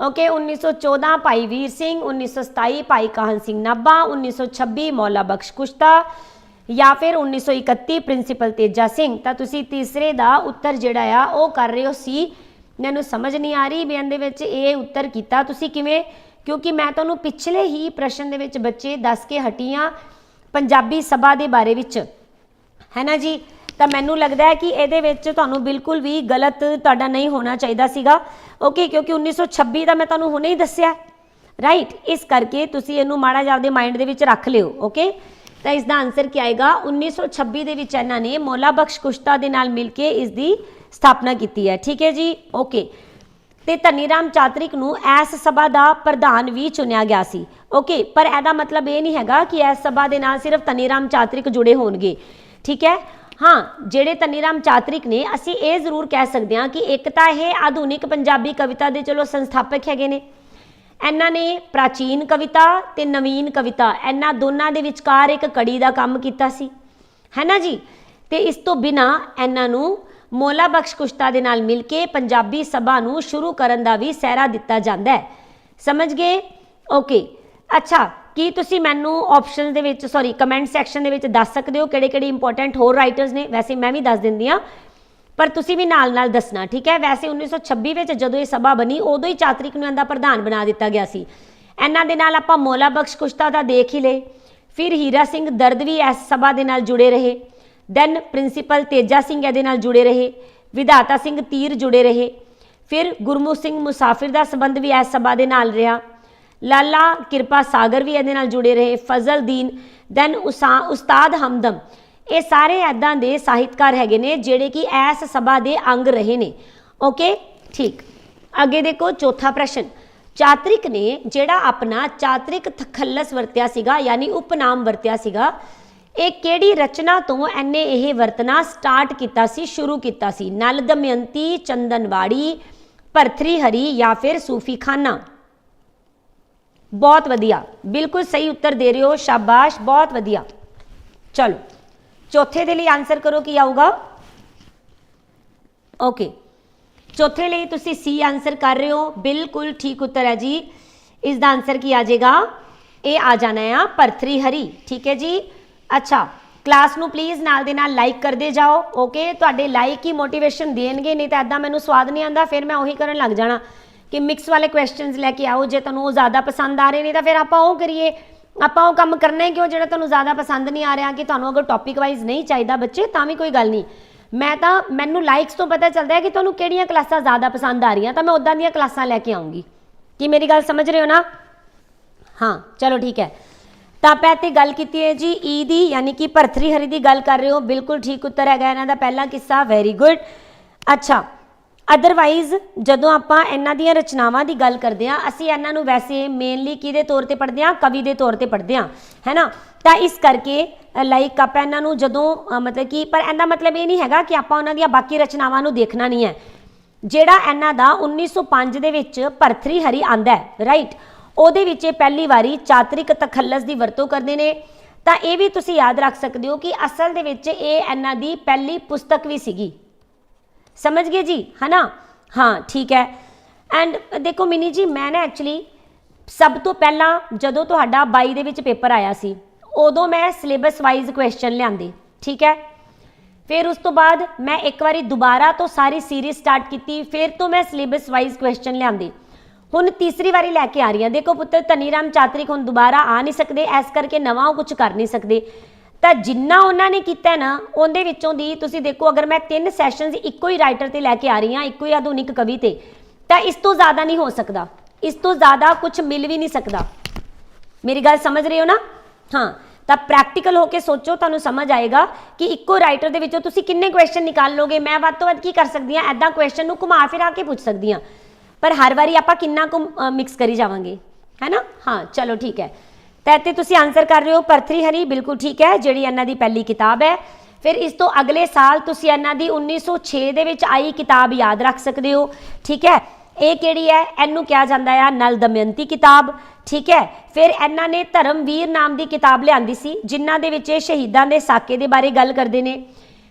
Speaker 1: ਓਕੇ 1914 ਭਾਈ ਵੀਰ ਸਿੰਘ 1927 ਭਾਈ ਕਾਹਨ ਸਿੰਘ ਨਾਭਾ 1926 ਮੌਲਾ ਬਖਸ਼ ਕੁਸ਼ਤਾ ਜਾਂ ਫਿਰ 1931 ਪ੍ਰਿੰਸੀਪਲ ਤੇਜਾ ਸਿੰਘ। ਤਾਂ ਤੁਸੀਂ ਤੀਸਰੇ ਦਾ ਉੱਤਰ ਜਿਹੜਾ ਆ, ਉਹ ਕਰ ਰਹੇ ਹੋ ਸੀ। ਮੈਨੂੰ ਸਮਝ ਨਹੀਂ ਆ ਰਹੀ ਵੀ ਇਹਦੇ ਵਿੱਚ ਇਹ ਉੱਤਰ ਕੀਤਾ ਤੁਸੀਂ ਕਿਵੇਂ? ਕਿਉਂਕਿ ਮੈਂ ਤੁਹਾਨੂੰ ਪਿਛਲੇ ਹੀ ਪ੍ਰਸ਼ਨ ਦੇ ਵਿੱਚ ਬੱਚੇ ਦੱਸ ਕੇ ਹਟੀਆਂ ਪੰਜਾਬੀ ਸਭਾ ਦੇ ਬਾਰੇ ਵਿੱਚ। ਹੈ ਨਾ ਜੀ? ਤਾਂ ਮੈਨੂੰ ਲੱਗਦਾ ਹੈ ਕਿ ਇਹਦੇ ਵਿੱਚ ਤੁਹਾਨੂੰ ਬਿਲਕੁਲ ਵੀ ਗਲਤ ਤੁਹਾਡਾ ਨਹੀਂ ਹੋਣਾ ਚਾਹੀਦਾ ਸੀਗਾ। ਓਕੇ, ਕਿਉਂਕਿ 1926 ਦਾ ਮੈਂ ਤੁਹਾਨੂੰ ਹੁਣੇ ਹੀ ਦੱਸਿਆ। ਰਾਈਟ ਇਸ ਕਰਕੇ ਤੁਸੀਂ ਇਹਨੂੰ ਮਾੜਾ ਜਿਹਾ ਆਪਦੇ ਮਾਈਂਡ ਦੇ ਵਿੱਚ ਰੱਖ ਲਿਓ, ਓਕੇ? ਤਾਂ ਇਸ ਦਾ ਆਨਸਰ ਕੀ ਆਏਗਾ? 1926 ਦੇ ਵਿੱਚ ਇਹਨਾਂ ਨੇ ਮੌਲਾ ਬਖਸ਼ ਕੁਸ਼ਤਾ ਦੇ ਨਾਲ ਮਿਲ ਕੇ ਇਸ ਦੀ ਸਥਾਪਨਾ ਕੀਤੀ ਹੈ। ਠੀਕ ਹੈ ਜੀ? ਓਕੇ ਤੇ ਧਨੀਰਾਮ ਚਾਤਰਿਕ ਨੂੰ ਐਸ ਸਭਾ ਦਾ ਪ੍ਰਧਾਨ ਵੀ ਚੁਣਿਆ ਗਿਆ ਸੀ। ਓਕੇ ਪਰ ਇਹਦਾ ਮਤਲਬ ਇਹ ਨਹੀਂ ਹੈਗਾ ਕਿ ਐਸ ਸਭਾ ਦੇ ਨਾਲ ਸਿਰਫ ਧਨੀਰਾਮ ਚਾਤਰਿਕ ਜੁੜੇ ਹੋਣਗੇ। ਠੀਕ ਹੈ? ਹਾਂ, ਜਿਹੜੇ ਧਨੀਰਾਮ ਚਾਤਰਿਕ ਨੇ, ਅਸੀਂ ਇਹ ਜ਼ਰੂਰ ਕਹਿ ਸਕਦੇ ਹਾਂ ਕਿ ਇੱਕ ਤਾਂ ਇਹ ਆਧੁਨਿਕ ਪੰਜਾਬੀ ਕਵਿਤਾ ਦੇ ਚਲੋ ਸੰਸਥਾਪਕ ਹੈਗੇ ਨੇ। ਇਹਨਾਂ ਨੇ ਪ੍ਰਾਚੀਨ ਕਵਿਤਾ ਤੇ ਨਵੀਨ ਕਵਿਤਾ, ਇਹਨਾਂ ਦੋਨਾਂ ਦੇ ਵਿਚਕਾਰ ਇੱਕ ਕੜੀ ਦਾ ਕੰਮ ਕੀਤਾ ਸੀ। ਹੈ ਨਾ ਜੀ? ਤੇ ਇਸ ਤੋਂ ਬਿਨਾ ਇਹਨਾਂ ਨੂੰ ਮੌਲਾ ਬਖਸ਼ ਕੁਸ਼ਤਾ ਦੇ ਨਾਲ ਮਿਲ ਕੇ ਪੰਜਾਬੀ ਸਭਾ ਨੂੰ ਸ਼ੁਰੂ ਕਰਨ ਦਾ ਵੀ ਸਹਿਰਾ ਦਿੱਤਾ ਜਾਂਦਾ ਹੈ। ਸਮਝ ਗਏ? ਓਕੇ। ਅੱਛਾ, ਕੀ ਤੁਸੀਂ ਮੈਨੂੰ ਆਪਸ਼ਨਸ ਦੇ ਵਿੱਚ ਸੌਰੀ ਕਮੈਂਟ ਸੈਕਸ਼ਨ ਦੇ ਵਿੱਚ ਦੱਸ ਸਕਦੇ ਹੋ ਕਿਹੜੇ ਕਿਹੜੇ ਇੰਪੋਰਟੈਂਟ ਹੋਰ ਰਾਈਟਰਸ ਨੇ? ਵੈਸੇ ਮੈਂ ਵੀ ਦੱਸ ਦਿੰਦੀ ਆ ਪਰ ਤੁਸੀਂ ਵੀ ਨਾਲ ਨਾਲ ਦੱਸਣਾ, ਠੀਕ ਹੈ? ਵੈਸੇ 1926 ਵਿੱਚ ਜਦੋਂ ਇਹ ਸਭਾ ਬਣੀ, ਉਦੋਂ ਹੀ ਚਾਤਰਿਕ ਨੂੰ ਇਹਦਾ ਪ੍ਰਧਾਨ ਬਣਾ ਦਿੱਤਾ ਗਿਆ ਸੀ। ਇਹਨਾਂ ਦੇ ਨਾਲ ਆਪਾਂ ਮੌਲਾ ਬਖਸ਼ ਕੁਸ਼ਤਾ ਦਾ ਦੇਖ ਹੀ ਲਏ। ਫਿਰ ਹੀਰਾ ਸਿੰਘ ਦਰਦ ਵੀ ਇਸ ਸਭਾ ਦੇ ਨਾਲ ਜੁੜੇ ਰਹੇ। ਦੈਨ ਪ੍ਰਿੰਸੀਪਲ ਤੇਜਾ ਸਿੰਘ ਇਹਦੇ ਨਾਲ ਜੁੜੇ ਰਹੇ। ਵਿਧਾਤਾ ਸਿੰਘ ਤੀਰ ਜੁੜੇ ਰਹੇ। ਫਿਰ ਗੁਰਮੁਖ ਸਿੰਘ ਮੁਸਾਫਿਰ ਦਾ ਸੰਬੰਧ ਵੀ ਇਸ ਸਭਾ ਦੇ ਨਾਲ ਰਿਹਾ। ਲਾਲਾ ਕਿਰਪਾ ਸਾਗਰ ਵੀ ਇਹਦੇ ਨਾਲ ਜੁੜੇ ਰਹੇ। ਫਜ਼ਲਦੀਨ ਦੈਨ ਉਸਤਾਦ ਹਮਦਮ। ਇਹ ਸਾਰੇ ਐਦਾਂ ਦੇ ਸਾਹਿਤਕਾਰ ਹੈਗੇ ਨੇ ਜਿਹੜੇ ਕਿ ਐਸ ਸਭਾ ਦੇ ਅੰਗ ਰਹੇ ਨੇ। ਓਕੇ ਠੀਕ। ਅੱਗੇ ਦੇਖੋ, ਚੌਥਾ ਪ੍ਰਸ਼ਨ। ਚਾਤਰਿਕ ਨੇ ਜਿਹੜਾ ਆਪਣਾ ਚਾਤਰਿਕ ਤਖੱਲਸ ਵਰਤਿਆ ਸੀਗਾ, ਯਾਨੀ ਉਪਨਾਮ ਵਰਤਿਆ ਸੀਗਾ, ਇਹ ਕਿਹੜੀ ਰਚਨਾ ਤੋਂ ਐਨੇ ਇਹ ਵਰਤਣਾ ਸਟਾਰਟ ਕੀਤਾ ਸੀ, ਸ਼ੁਰੂ ਕੀਤਾ ਸੀ? ਨਲ ਦਮਯੰਤੀ, ਚੰਦਨਵਾੜੀ, ਭਰਥਰੀ ਹਰੀ ਜਾਂ ਫਿਰ ਸੂਫੀ ਖਾਨਾ? ਬਹੁਤ ਵਧੀਆ। ਬਿਲਕੁਲ ਸਹੀ ਉੱਤਰ ਦੇ ਰਹੇ ਹੋ, ਸ਼ਾਬਾਸ਼, ਬਹੁਤ ਵਧੀਆ। ਚਲੋ। ਚੌਥੇ ਦੇ ਲਈ ਆਨਸਰ ਕਰੋ ਕੀ ਆਊਗਾ ਓਕੇ ਚੌਥੇ ਲਈ ਤੁਸੀਂ ਸੀ ਆਨਸਰ ਕਰ ਰਹੇ ਹੋ ਬਿਲਕੁਲ ਠੀਕ ਉੱਤਰ ਹੈ ਜੀ ਇਸ ਦਾ ਆਨਸਰ ਕੀ ਆ ਜਾਏਗਾ ਇਹ ਆ ਜਾਣਾ ਆ ਪਰਥਰੀ ਹਰੀ ਠੀਕ ਹੈ ਜੀ ਅੱਛਾ ਕਲਾਸ ਨੂੰ ਪਲੀਜ਼ ਨਾਲ ਦੇ ਨਾਲ ਲਾਈਕ ਕਰਦੇ ਜਾਓ ਓਕੇ ਤੁਹਾਡੇ ਲਾਈਕ ਹੀ ਮੋਟੀਵੇਸ਼ਨ ਦੇਣਗੇ ਨਹੀਂ ਤਾਂ ਐਦਾਂ ਮੈਨੂੰ ਸਵਾਦ ਨਹੀਂ ਆਉਂਦਾ ਫਿਰ ਮੈਂ ਉਹੀ ਕਰਨ ਲੱਗ ਜਾਣਾ। ਕਿ ਮਿਕਸ ਵਾਲੇ ਕੁਐਸਚਨਸ ਲੈ ਕੇ ਆਓ, ਜੇ ਤੁਹਾਨੂੰ ਉਹ ਜ਼ਿਆਦਾ ਪਸੰਦ ਆ ਰਹੇ ਨੇ, ਤਾਂ ਫਿਰ ਆਪਾਂ ਉਹ ਕਰੀਏ। ਆਪਾਂ ਉਹ ਕੰਮ ਕਰਨਾ ਹੀ ਕਿਉਂ? ਜਿਹੜਾ ਤੁਹਾਨੂੰ ਜ਼ਿਆਦਾ ਪਸੰਦ ਨਹੀਂ ਆ ਰਿਹਾ ਕਿ ਤੁਹਾਨੂੰ ਅਗਰ ਟੌਪਿਕ ਵਾਈਜ਼ ਨਹੀਂ ਚਾਹੀਦਾ ਬੱਚੇ, ਤਾਂ ਵੀ ਕੋਈ ਗੱਲ ਨਹੀਂ। ਮੈਂ ਤਾਂ, ਮੈਨੂੰ ਲਾਈਕਸ ਤੋਂ ਪਤਾ ਚੱਲਦਾ ਹੈ ਕਿ ਤੁਹਾਨੂੰ ਕਿਹੜੀਆਂ ਕਲਾਸਾਂ ਜ਼ਿਆਦਾ ਪਸੰਦ ਆ ਰਹੀਆਂ, ਤਾਂ ਮੈਂ ਉਦਾਂ ਦੀਆਂ ਕਲਾਸਾਂ ਲੈ ਕੇ ਆਉਂਗੀ। ਕੀ ਮੇਰੀ ਗੱਲ ਸਮਝ ਰਹੇ ਹੋ ਨਾ? ਹਾਂ, ਚਲੋ ਠੀਕ ਹੈ। ਤਾਂ ਆਪਾਂ ਇੱਥੇ ਗੱਲ ਕੀਤੀ ਹੈ ਜੀ ਈ ਦੀ, ਯਾਨੀ ਕਿ ਭਰਥਰੀ ਹਰੀ ਦੀ ਗੱਲ ਕਰ ਰਹੇ ਹੋ। ਬਿਲਕੁਲ ਠੀਕ ਉੱਤਰ ਹੈਗਾ ਇਹਨਾਂ ਦਾ ਪਹਿਲਾ ਕਿੱਸਾ ਵੈਰੀ ਗੁੱਡ ਅੱਛਾ ਅਦਰਵਾਈਜ਼ ਜਦੋਂ ਆਪਾਂ ਇਹਨਾਂ ਦੀਆਂ ਰਚਨਾਵਾਂ ਦੀ ਗੱਲ ਕਰਦੇ ਹਾਂ, ਅਸੀਂ ਇਹਨਾਂ ਨੂੰ ਵੈਸੇ ਮੇਨਲੀ ਕਿਹਦੇ ਤੌਰ ਤੇ ਪੜ੍ਹਦੇ ਹਾਂ? ਕਵੀ ਦੇ ਤੌਰ ਤੇ ਪੜ੍ਹਦੇ ਹਾਂ, ਹੈਨਾ? ਤਾਂ ਇਸ ਕਰਕੇ ਲਾਈਕ ਆਪਾਂ ਇਹਨਾਂ ਨੂੰ ਜਦੋਂ ਮਤਲਬ ਕਿ, ਪਰ ਇਹਦਾ ਮਤਲਬ ਇਹ ਨਹੀਂ ਹੈਗਾ ਕਿ ਆਪਾਂ ਉਹਨਾਂ ਦੀਆਂ ਬਾਕੀ ਰਚਨਾਵਾਂ ਨੂੰ ਦੇਖਣਾ ਨਹੀਂ ਹੈ। ਜਿਹੜਾ ਇਹਨਾਂ ਦਾ 1905 ਦੇ ਵਿੱਚ ਭਰਥਰੀ ਹਰੀ ਆਂਦਾ ਹੈ ਰਾਈਟ ਉਹਦੇ ਵਿੱਚ ਇਹ ਪਹਿਲੀ ਵਾਰੀ ਚਾਤਰਿਕ ਤਖੱਲਸ ਦੀ ਵਰਤੋਂ ਕਰਦੇ ਨੇ। ਤਾਂ ਇਹ ਵੀ ਤੁਸੀਂ ਯਾਦ ਰੱਖ ਸਕਦੇ ਹੋ ਕਿ ਅਸਲ ਦੇ ਵਿੱਚ ਇਹ ਇਹਨਾਂ ਦੀ ਪਹਿਲੀ ਪੁਸਤਕ ਵੀ ਸੀਗੀ। ਸਮਝ ਗਏ ਜੀ ਹੈ ਨਾ ਹਾਂ, ਠੀਕ ਹੈ। ਐਂਡ ਦੇਖੋ ਮਿਨੀ ਜੀ, ਮੈਂ ਨਾ ਐਕਚੁਅਲੀ ਸਭ ਤੋਂ ਪਹਿਲਾਂ ਜਦੋਂ ਤੁਹਾਡਾ 22 ਦੇ ਵਿੱਚ ਪੇਪਰ ਆਇਆ ਸੀ, ਉਦੋਂ ਮੈਂ ਸਿਲੇਬਸ ਵਾਈਜ਼ ਕੁਐਸਚਨ ਲਿਆਂਦੇ, ਠੀਕ ਹੈ? ਫਿਰ ਉਸ ਤੋਂ ਬਾਅਦ ਮੈਂ ਇੱਕ ਵਾਰੀ ਦੁਬਾਰਾ ਤੋਂ ਸਾਰੀ ਸੀਰੀਜ਼ ਸਟਾਰਟ ਕੀਤੀ, ਫਿਰ ਤੋਂ ਮੈਂ ਸਿਲੇਬਸ ਵਾਈਜ਼ ਕੁਐਸਚਨ ਲਿਆਂਦੇ। ਹੁਣ ਤੀਸਰੀ ਵਾਰੀ ਲੈ ਕੇ ਆ ਰਹੀ ਹਾਂ। ਦੇਖੋ ਪੁੱਤਰ, ਧਨੀਰਾਮ ਚਾਤਰਿਕ ਹੁਣ ਦੁਬਾਰਾ ਆ ਨਹੀਂ ਸਕਦੇ, ਇਸ ਕਰਕੇ ਨਵਾਂ ਉਹ ਕੁਝ ਕਰ ਨਹੀਂ ਸਕਦੇ। ਤਾਂ ਜਿੰਨਾ ਉਹਨਾਂ ਨੇ ਕੀਤਾ ਨਾ, ਉਹਦੇ ਵਿੱਚੋਂ ਦੀ ਤੁਸੀਂ ਦੇਖੋ, ਅਗਰ ਮੈਂ ਤਿੰਨ ਸੈਸ਼ਨਸ ਇੱਕੋ ਹੀ ਰਾਈਟਰ ਤੇ ਲੈ ਕੇ ਆ ਰਹੀ ਹਾਂ, ਇੱਕੋ ਹੀ ਆਧੁਨਿਕ ਕਵੀ ਤੇ, ਤਾਂ ਇਸ ਤੋਂ ਜ਼ਿਆਦਾ ਨਹੀਂ ਹੋ ਸਕਦਾ। ਇਸ ਤੋਂ ਜ਼ਿਆਦਾ ਕੁਝ ਮਿਲ ਵੀ ਨਹੀਂ ਸਕਦਾ। ਮੇਰੀ ਗੱਲ ਸਮਝ ਰਹੇ ਹੋ ਨਾ? ਹਾਂ, ਤਾਂ ਪ੍ਰੈਕਟੀਕਲ ਹੋ ਕੇ ਸੋਚੋ, ਤੁਹਾਨੂੰ ਸਮਝ ਆਏਗਾ ਕਿ ਇੱਕੋ ਰਾਈਟਰ ਦੇ ਵਿੱਚੋਂ ਤੁਸੀਂ ਕਿੰਨੇ ਕੁਐਸਚਨ ਨਿਕਾਲ ਲੋਗੇ। ਮੈਂ ਵੱਧ ਤੋਂ ਵੱਧ ਕੀ ਕਰ ਸਕਦੀ ਹਾਂ? ਐਦਾਂ ਕੁਐਸਚਨ ਨੂੰ ਘੁਮਾ ਫਿਰਾ ਕੇ ਪੁੱਛ ਸਕਦੀ ਹਾਂ। ਪਰ ਹਰ ਵਾਰੀ ਆਪਾਂ ਕਿੰਨਾ ਕੁ ਮਿਕਸ ਕਰੀ ਜਾਵਾਂਗੇ। ਹੈ ਨਾ? ਹਾਂ, ਚਲੋ ਠੀਕ ਹੈ। ਤਾਂ ਇੱਥੇ ਤੁਸੀਂ ਆਨਸਰ ਕਰ ਰਹੇ ਹੋ ਪਰਥਰੀ ਹਰੀ, ਬਿਲਕੁਲ ਠੀਕ ਹੈ, ਜਿਹੜੀ ਇਹਨਾਂ ਦੀ ਪਹਿਲੀ ਕਿਤਾਬ ਹੈ। ਫਿਰ ਇਸ ਤੋਂ ਅਗਲੇ ਸਾਲ ਤੁਸੀਂ ਇਹਨਾਂ ਦੀ 1906 ਦੇ ਵਿੱਚ ਆਈ ਕਿਤਾਬ ਯਾਦ ਰੱਖ ਸਕਦੇ ਹੋ, ਠੀਕ ਹੈ। ਇਹ ਕਿਹੜੀ ਹੈ? ਇਹਨੂੰ ਕਿਹਾ ਜਾਂਦਾ ਆ ਨਲ ਦਮਯੰਤੀ ਕਿਤਾਬ, ਠੀਕ ਹੈ। ਫਿਰ ਇਹਨਾਂ ਨੇ ਧਰਮਵੀਰ ਨਾਮ ਦੀ ਕਿਤਾਬ ਲਿਆਂਦੀ ਸੀ, ਜਿਨ੍ਹਾਂ ਦੇ ਵਿੱਚ ਇਹ ਸ਼ਹੀਦਾਂ ਦੇ ਸਾਕੇ ਦੇ ਬਾਰੇ ਗੱਲ ਕਰਦੇ ਨੇ।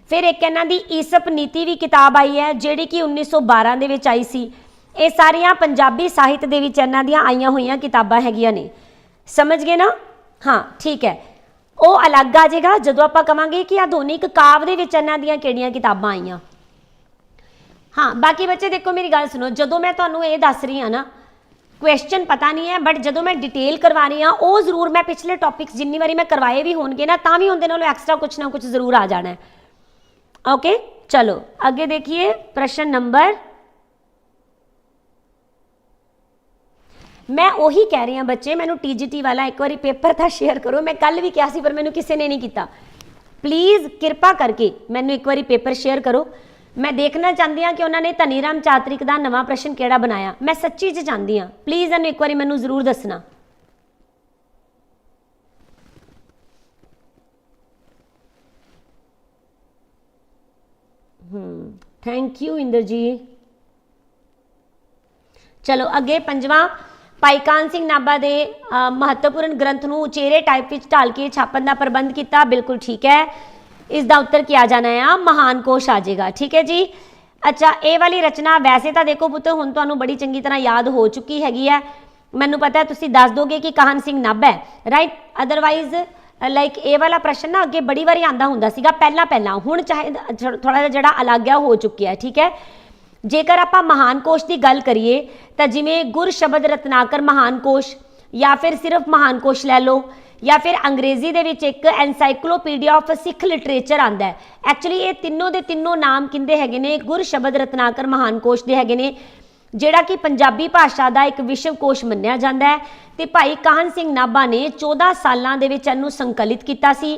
Speaker 1: ਫਿਰ ਇੱਕ ਇਹਨਾਂ ਦੀ ਈਸਪ ਨੀਤੀ ਵੀ ਕਿਤਾਬ ਆਈ ਹੈ, ਜਿਹੜੀ ਕਿ 1912 ਦੇ ਵਿੱਚ ਆਈ ਸੀ। ਇਹ ਸਾਰੀਆਂ ਪੰਜਾਬੀ ਸਾਹਿਤ ਦੇ ਵਿੱਚ ਇਹਨਾਂ ਦੀਆਂ ਆਈਆਂ ਹੋਈਆਂ ਕਿਤਾਬਾਂ ਹੈਗੀਆਂ ਨੇ। ਸਮਝ ਗਏ ਨਾ? ਹਾਂ, ਠੀਕ ਹੈ। ਉਹ ਅਲੱਗ ਆ ਜਾਏਗਾ ਜਦੋਂ ਆਪਾਂ ਕਵਾਂਗੇ ਕਿ ਆਧੁਨਿਕ ਕਾਵ ਦੇ ਵਿੱਚ ਇਹਨਾਂ ਦੀਆਂ ਕਿਹੜੀਆਂ ਕਿਤਾਬਾਂ ਆਈਆਂ। ਹਾਂ, ਬਾਕੀ ਬੱਚੇ ਦੇਖੋ, ਮੇਰੀ ਗੱਲ ਸੁਣੋ। ਜਦੋਂ ਮੈਂ ਤੁਹਾਨੂੰ ਇਹ ਦੱਸ ਰਹੀ ਹਾਂ ਨਾ ਕੁਐਸਚਨ ਪਤਾ ਨਹੀਂ ਹੈ ਬਟ ਜਦੋਂ ਮੈਂ ਡਿਟੇਲ ਕਰਵਾ ਰਹੀ ਹਾਂ ਉਹ ਜ਼ਰੂਰ ਮੈਂ ਪਿਛਲੇ ਟੌਪਿਕਸ ਜਿੰਨੀ ਵਾਰੀ ਮੈਂ ਕਰਵਾਏ ਵੀ ਹੋਣਗੇ ਨਾ, ਤਾਂ ਵੀ ਉਹਦੇ ਨਾਲੋਂ ਐਕਸਟਰਾ ਕੁਝ ਨਾ ਕੁਝ ਜ਼ਰੂਰ ਆ ਜਾਣਾ ਹੈ। ਓਕੇ ਚਲੋ, ਅੱਗੇ ਦੇਖੀਏ, ਪ੍ਰਸ਼ਨ ਨੰਬਰ ਮੈਂ ਉਹੀ ਕਹਿ ਰਹੀ ਹਾਂ ਬੱਚੇ, ਮੈਨੂੰ ਟੀਜੀਟੀ ਵਾਲਾ ਇੱਕ ਵਾਰੀ ਪੇਪਰ ਤਾਂ ਸ਼ੇਅਰ ਕਰੋ। ਮੈਂ ਕੱਲ ਵੀ ਕਿਹਾ ਸੀ, ਪਰ ਮੈਨੂੰ ਕਿਸੇ ਨੇ ਨਹੀਂ ਕੀਤਾ। ਪਲੀਜ਼ ਕਿਰਪਾ ਕਰਕੇ ਮੈਨੂੰ ਇੱਕ ਵਾਰੀ ਪੇਪਰ ਸ਼ੇਅਰ ਕਰੋ। ਮੈਂ ਦੇਖਣਾ ਚਾਹੁੰਦੀ ਹਾਂ ਕਿ ਉਹਨਾਂ ਨੇ ਧਨੀਰਾਮ ਚਾਤਰਿਕ ਦਾ ਨਵਾਂ ਪ੍ਰਸ਼ਨ ਕਿਹੜਾ ਬਣਾਇਆ। ਮੈਂ ਸੱਚੀ ਚ ਚਾਹੁੰਦੀ ਹਾਂ। ਪਲੀਜ਼ ਇਹਨੂੰ ਇੱਕ ਵਾਰੀ ਮੈਨੂੰ ਜ਼ਰੂਰ ਦੱਸਣਾ। ਹਮ ਥੈਂਕ ਯੂ ਇੰਦਰ ਜੀ ਚਲੋ, ਅੱਗੇ ਪੰਜਵਾਂ। ਭਾਈ ਕਾਨ ਸਿੰਘ ਨਾਭਾ ਦੇ ਮਹੱਤਵਪੂਰਨ ਗ੍ਰੰਥ ਨੂੰ ਉਚੇਰੇ ਟਾਈਪ ਵਿੱਚ ਢਾਲ ਕੇ ਛਾਪਣ ਦਾ ਪ੍ਰਬੰਧ ਕੀਤਾ, ਬਿਲਕੁਲ ਠੀਕ ਹੈ। ਇਸ ਦਾ ਉੱਤਰ ਕੀ ਆ ਜਾਣਾ ਹੈ ਮਹਾਨ ਕੋਸ਼ ਆ ਜਾਏਗਾ, ਠੀਕ ਹੈ ਜੀ। ਅੱਛਾ, ਇਹ ਵਾਲੀ ਰਚਨਾ ਵੈਸੇ ਤਾਂ ਦੇਖੋ ਪੁੱਤ, ਹੁਣ ਤੁਹਾਨੂੰ ਬੜੀ ਚੰਗੀ ਤਰ੍ਹਾਂ ਯਾਦ ਹੋ ਚੁੱਕੀ ਹੈਗੀ ਹੈ। ਮੈਨੂੰ ਪਤਾ ਹੈ, ਤੁਸੀਂ ਦੱਸ ਦੋਗੇ ਕਿ ਕਾਹਨ ਸਿੰਘ ਨਾਭਾ ਹੈ ਰਾਈਟ ਅਦਰਵਾਈਜ਼ ਲਾਈਕ ਇਹ ਵਾਲਾ ਪ੍ਰਸ਼ਨ ਨਾ ਅੱਗੇ ਬੜੀ ਵਾਰੀ ਆਂਦਾ ਹੁੰਦਾ ਸੀਗਾ ਪਹਿਲਾਂ ਪਹਿਲਾਂ ਹੁਣ ਚਾਹੇ ਥੋੜਾ ਜਿਹਾ ਜਿਹੜਾ ਅਲੱਗ ਹੈ ਉਹ ਹੋ ਚੁੱਕਿਆ, ਠੀਕ ਹੈ। ਜੇਕਰ ਆਪਾਂ ਮਹਾਨ ਕੋਸ਼ ਦੀ ਗੱਲ ਕਰੀਏ, ਤਾਂ ਜਿਵੇਂ ਗੁਰ ਸ਼ਬਦ ਰਤਨਾਕਰ ਮਹਾਨ ਕੋਸ਼, ਜਾਂ ਫਿਰ ਸਿਰਫ ਮਹਾਨ ਕੋਸ਼ ਲੈ ਲਓ, ਜਾਂ ਫਿਰ ਅੰਗਰੇਜ਼ੀ ਦੇ ਵਿੱਚ ਇੱਕ ਐਨਸਾਈਕਲੋਪੀਡੀਆ ਆਫ ਸਿੱਖ ਲਿਟਰੇਚਰ ਆਂਦਾ ਹੈ। ਐਕਚੁਅਲੀ ਇਹ ਤਿੰਨੋਂ ਦੇ ਤਿੰਨੋਂ ਨਾਮ ਕਿੰਦੇ ਹੈਗੇ ਨੇ? ਗੁਰ ਸ਼ਬਦ ਰਤਨਾਕਰ ਮਹਾਨ ਕੋਸ਼ ਦੇ ਹੈਗੇ ਨੇ, ਜਿਹੜਾ ਕਿ ਪੰਜਾਬੀ ਭਾਸ਼ਾ ਦਾ ਇੱਕ ਵਿਸ਼ਵ ਕੋਸ਼ ਮੰਨਿਆ ਜਾਂਦਾ ਹੈ। ਤੇ ਭਾਈ ਕਾਹਨ ਸਿੰਘ ਨਾਭਾ ਨੇ 14 ਸਾਲਾਂ ਦੇ ਵਿੱਚ ਇਹਨੂੰ ਸੰਕਲਿਤ ਕੀਤਾ ਸੀ।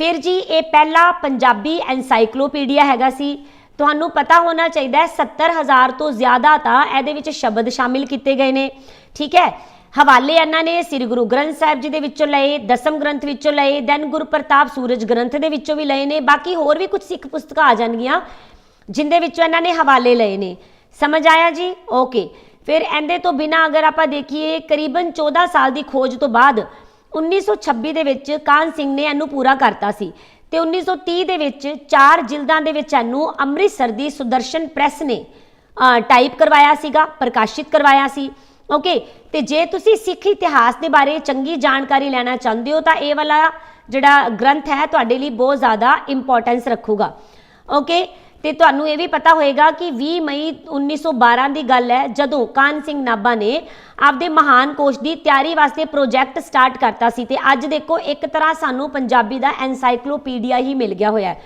Speaker 1: ਫਿਰ ਜੀ, ਇਹ ਪਹਿਲਾ ਪੰਜਾਬੀ ਐਨਸਾਈਕਲੋਪੀਡੀਆ ਹੈਗਾ ਸੀ। ਤੁਹਾਨੂੰ ਪਤਾ ਹੋਣਾ ਚਾਹੀਦਾ ਹੈ 70000 ਤੋਂ ਜ਼ਿਆਦਾ ਤਾਂ ਇਹਦੇ ਵਿੱਚ ਸ਼ਬਦ ਸ਼ਾਮਿਲ ਕੀਤੇ ਗਏ ਨੇ। ਠੀਕ ਹੈ? ਹਵਾਲੇ ਇਹਨਾਂ ਨੇ ਸ੍ਰੀ ਗੁਰੂ ਗ੍ਰੰਥ ਸਾਹਿਬ ਜੀ ਦੇ ਵਿੱਚੋਂ ਲਏ, ਦਸਮ ਗ੍ਰੰਥ ਵਿੱਚੋਂ ਲਏ, ਦੈਨ ਗੁਰਪ੍ਰਤਾਪ ਸੂਰਜ ਗ੍ਰੰਥ ਦੇ ਵਿੱਚੋਂ ਵੀ ਲਏ ਨੇ। ਬਾਕੀ ਹੋਰ ਵੀ ਕੁਝ ਸਿੱਖ ਪੁਸਤਕਾਂ ਆ ਜਾਣਗੀਆਂ, ਜਿੰਦੇ ਵਿੱਚੋਂ ਇਹਨਾਂ ਨੇ ਹਵਾਲੇ ਲਏ ਨੇ। ਸਮਝ ਆਇਆ ਜੀ? ਓਕੇ ਫਿਰ ਇਹਦੇ ਤੋਂ ਬਿਨਾ ਅਗਰ ਆਪਾਂ ਦੇਖੀਏ, ਕਰੀਬਨ 14 ਸਾਲ ਦੀ ਖੋਜ ਤੋਂ ਬਾਅਦ 1926 ਦੇ ਵਿੱਚ ਕਾਨ ਸਿੰਘ ਨੇ ਇਹਨੂੰ ਪੂਰਾ ਕਰਤਾ ਸੀ। ਤੇ 1930 ਦੇ ਵਿੱਚ ਚਾਰ ਜਿਲਦਾਂ ਦੇ ਵਿੱਚ ਇਹਨੂੰ ਅੰਮ੍ਰਿਤਸਰ ਦੀ ਸੁਦਰਸ਼ਨ ਪ੍ਰੈਸ ਨੇ ਟਾਈਪ ਕਰਵਾਇਆ ਸੀਗਾ, ਪ੍ਰਕਾਸ਼ਿਤ ਕਰਵਾਇਆ ਸੀ। ਓਕੇ ਤੇ ਜੇ ਤੁਸੀਂ ਸਿੱਖ ਇਤਿਹਾਸ ਦੇ ਬਾਰੇ ਚੰਗੀ ਜਾਣਕਾਰੀ ਲੈਣਾ ਚਾਹੁੰਦੇ ਹੋ ਤਾਂ ਇਹ ਵਾਲਾ ਜਿਹੜਾ ਗ੍ਰੰਥ ਹੈ ਤੁਹਾਡੇ ਲਈ ਬਹੁਤ ਜ਼ਿਆਦਾ ਇੰਪੋਰਟੈਂਸ ਰੱਖੂਗਾ। ਓਕੇ ਤੇ ਤੁਹਾਨੂੰ ਇਹ ਵੀ ਪਤਾ ਹੋਏਗਾ ਕਿ 20 ਮਈ 1912 ਦੀ ਗੱਲ ਹੈ, ਜਦੋਂ ਕਾਨ ਸਿੰਘ ਨਾਭਾ ਨੇ ਆਪਦੇ ਮਹਾਨ ਕੋਸ਼ ਦੀ ਤਿਆਰੀ ਵਾਸਤੇ ਪ੍ਰੋਜੈਕਟ ਸਟਾਰਟ ਕਰਤਾ ਸੀ ਤੇ ਅੱਜ ਦੇਖੋ, ਇੱਕ ਤਰ੍ਹਾਂ ਸਾਨੂੰ ਪੰਜਾਬੀ ਦਾ ਐਨਸਾਈਕਲੋਪੀਡੀਆ ਹੀ ਮਿਲ ਗਿਆ ਹੋਇਆ ਹੈ।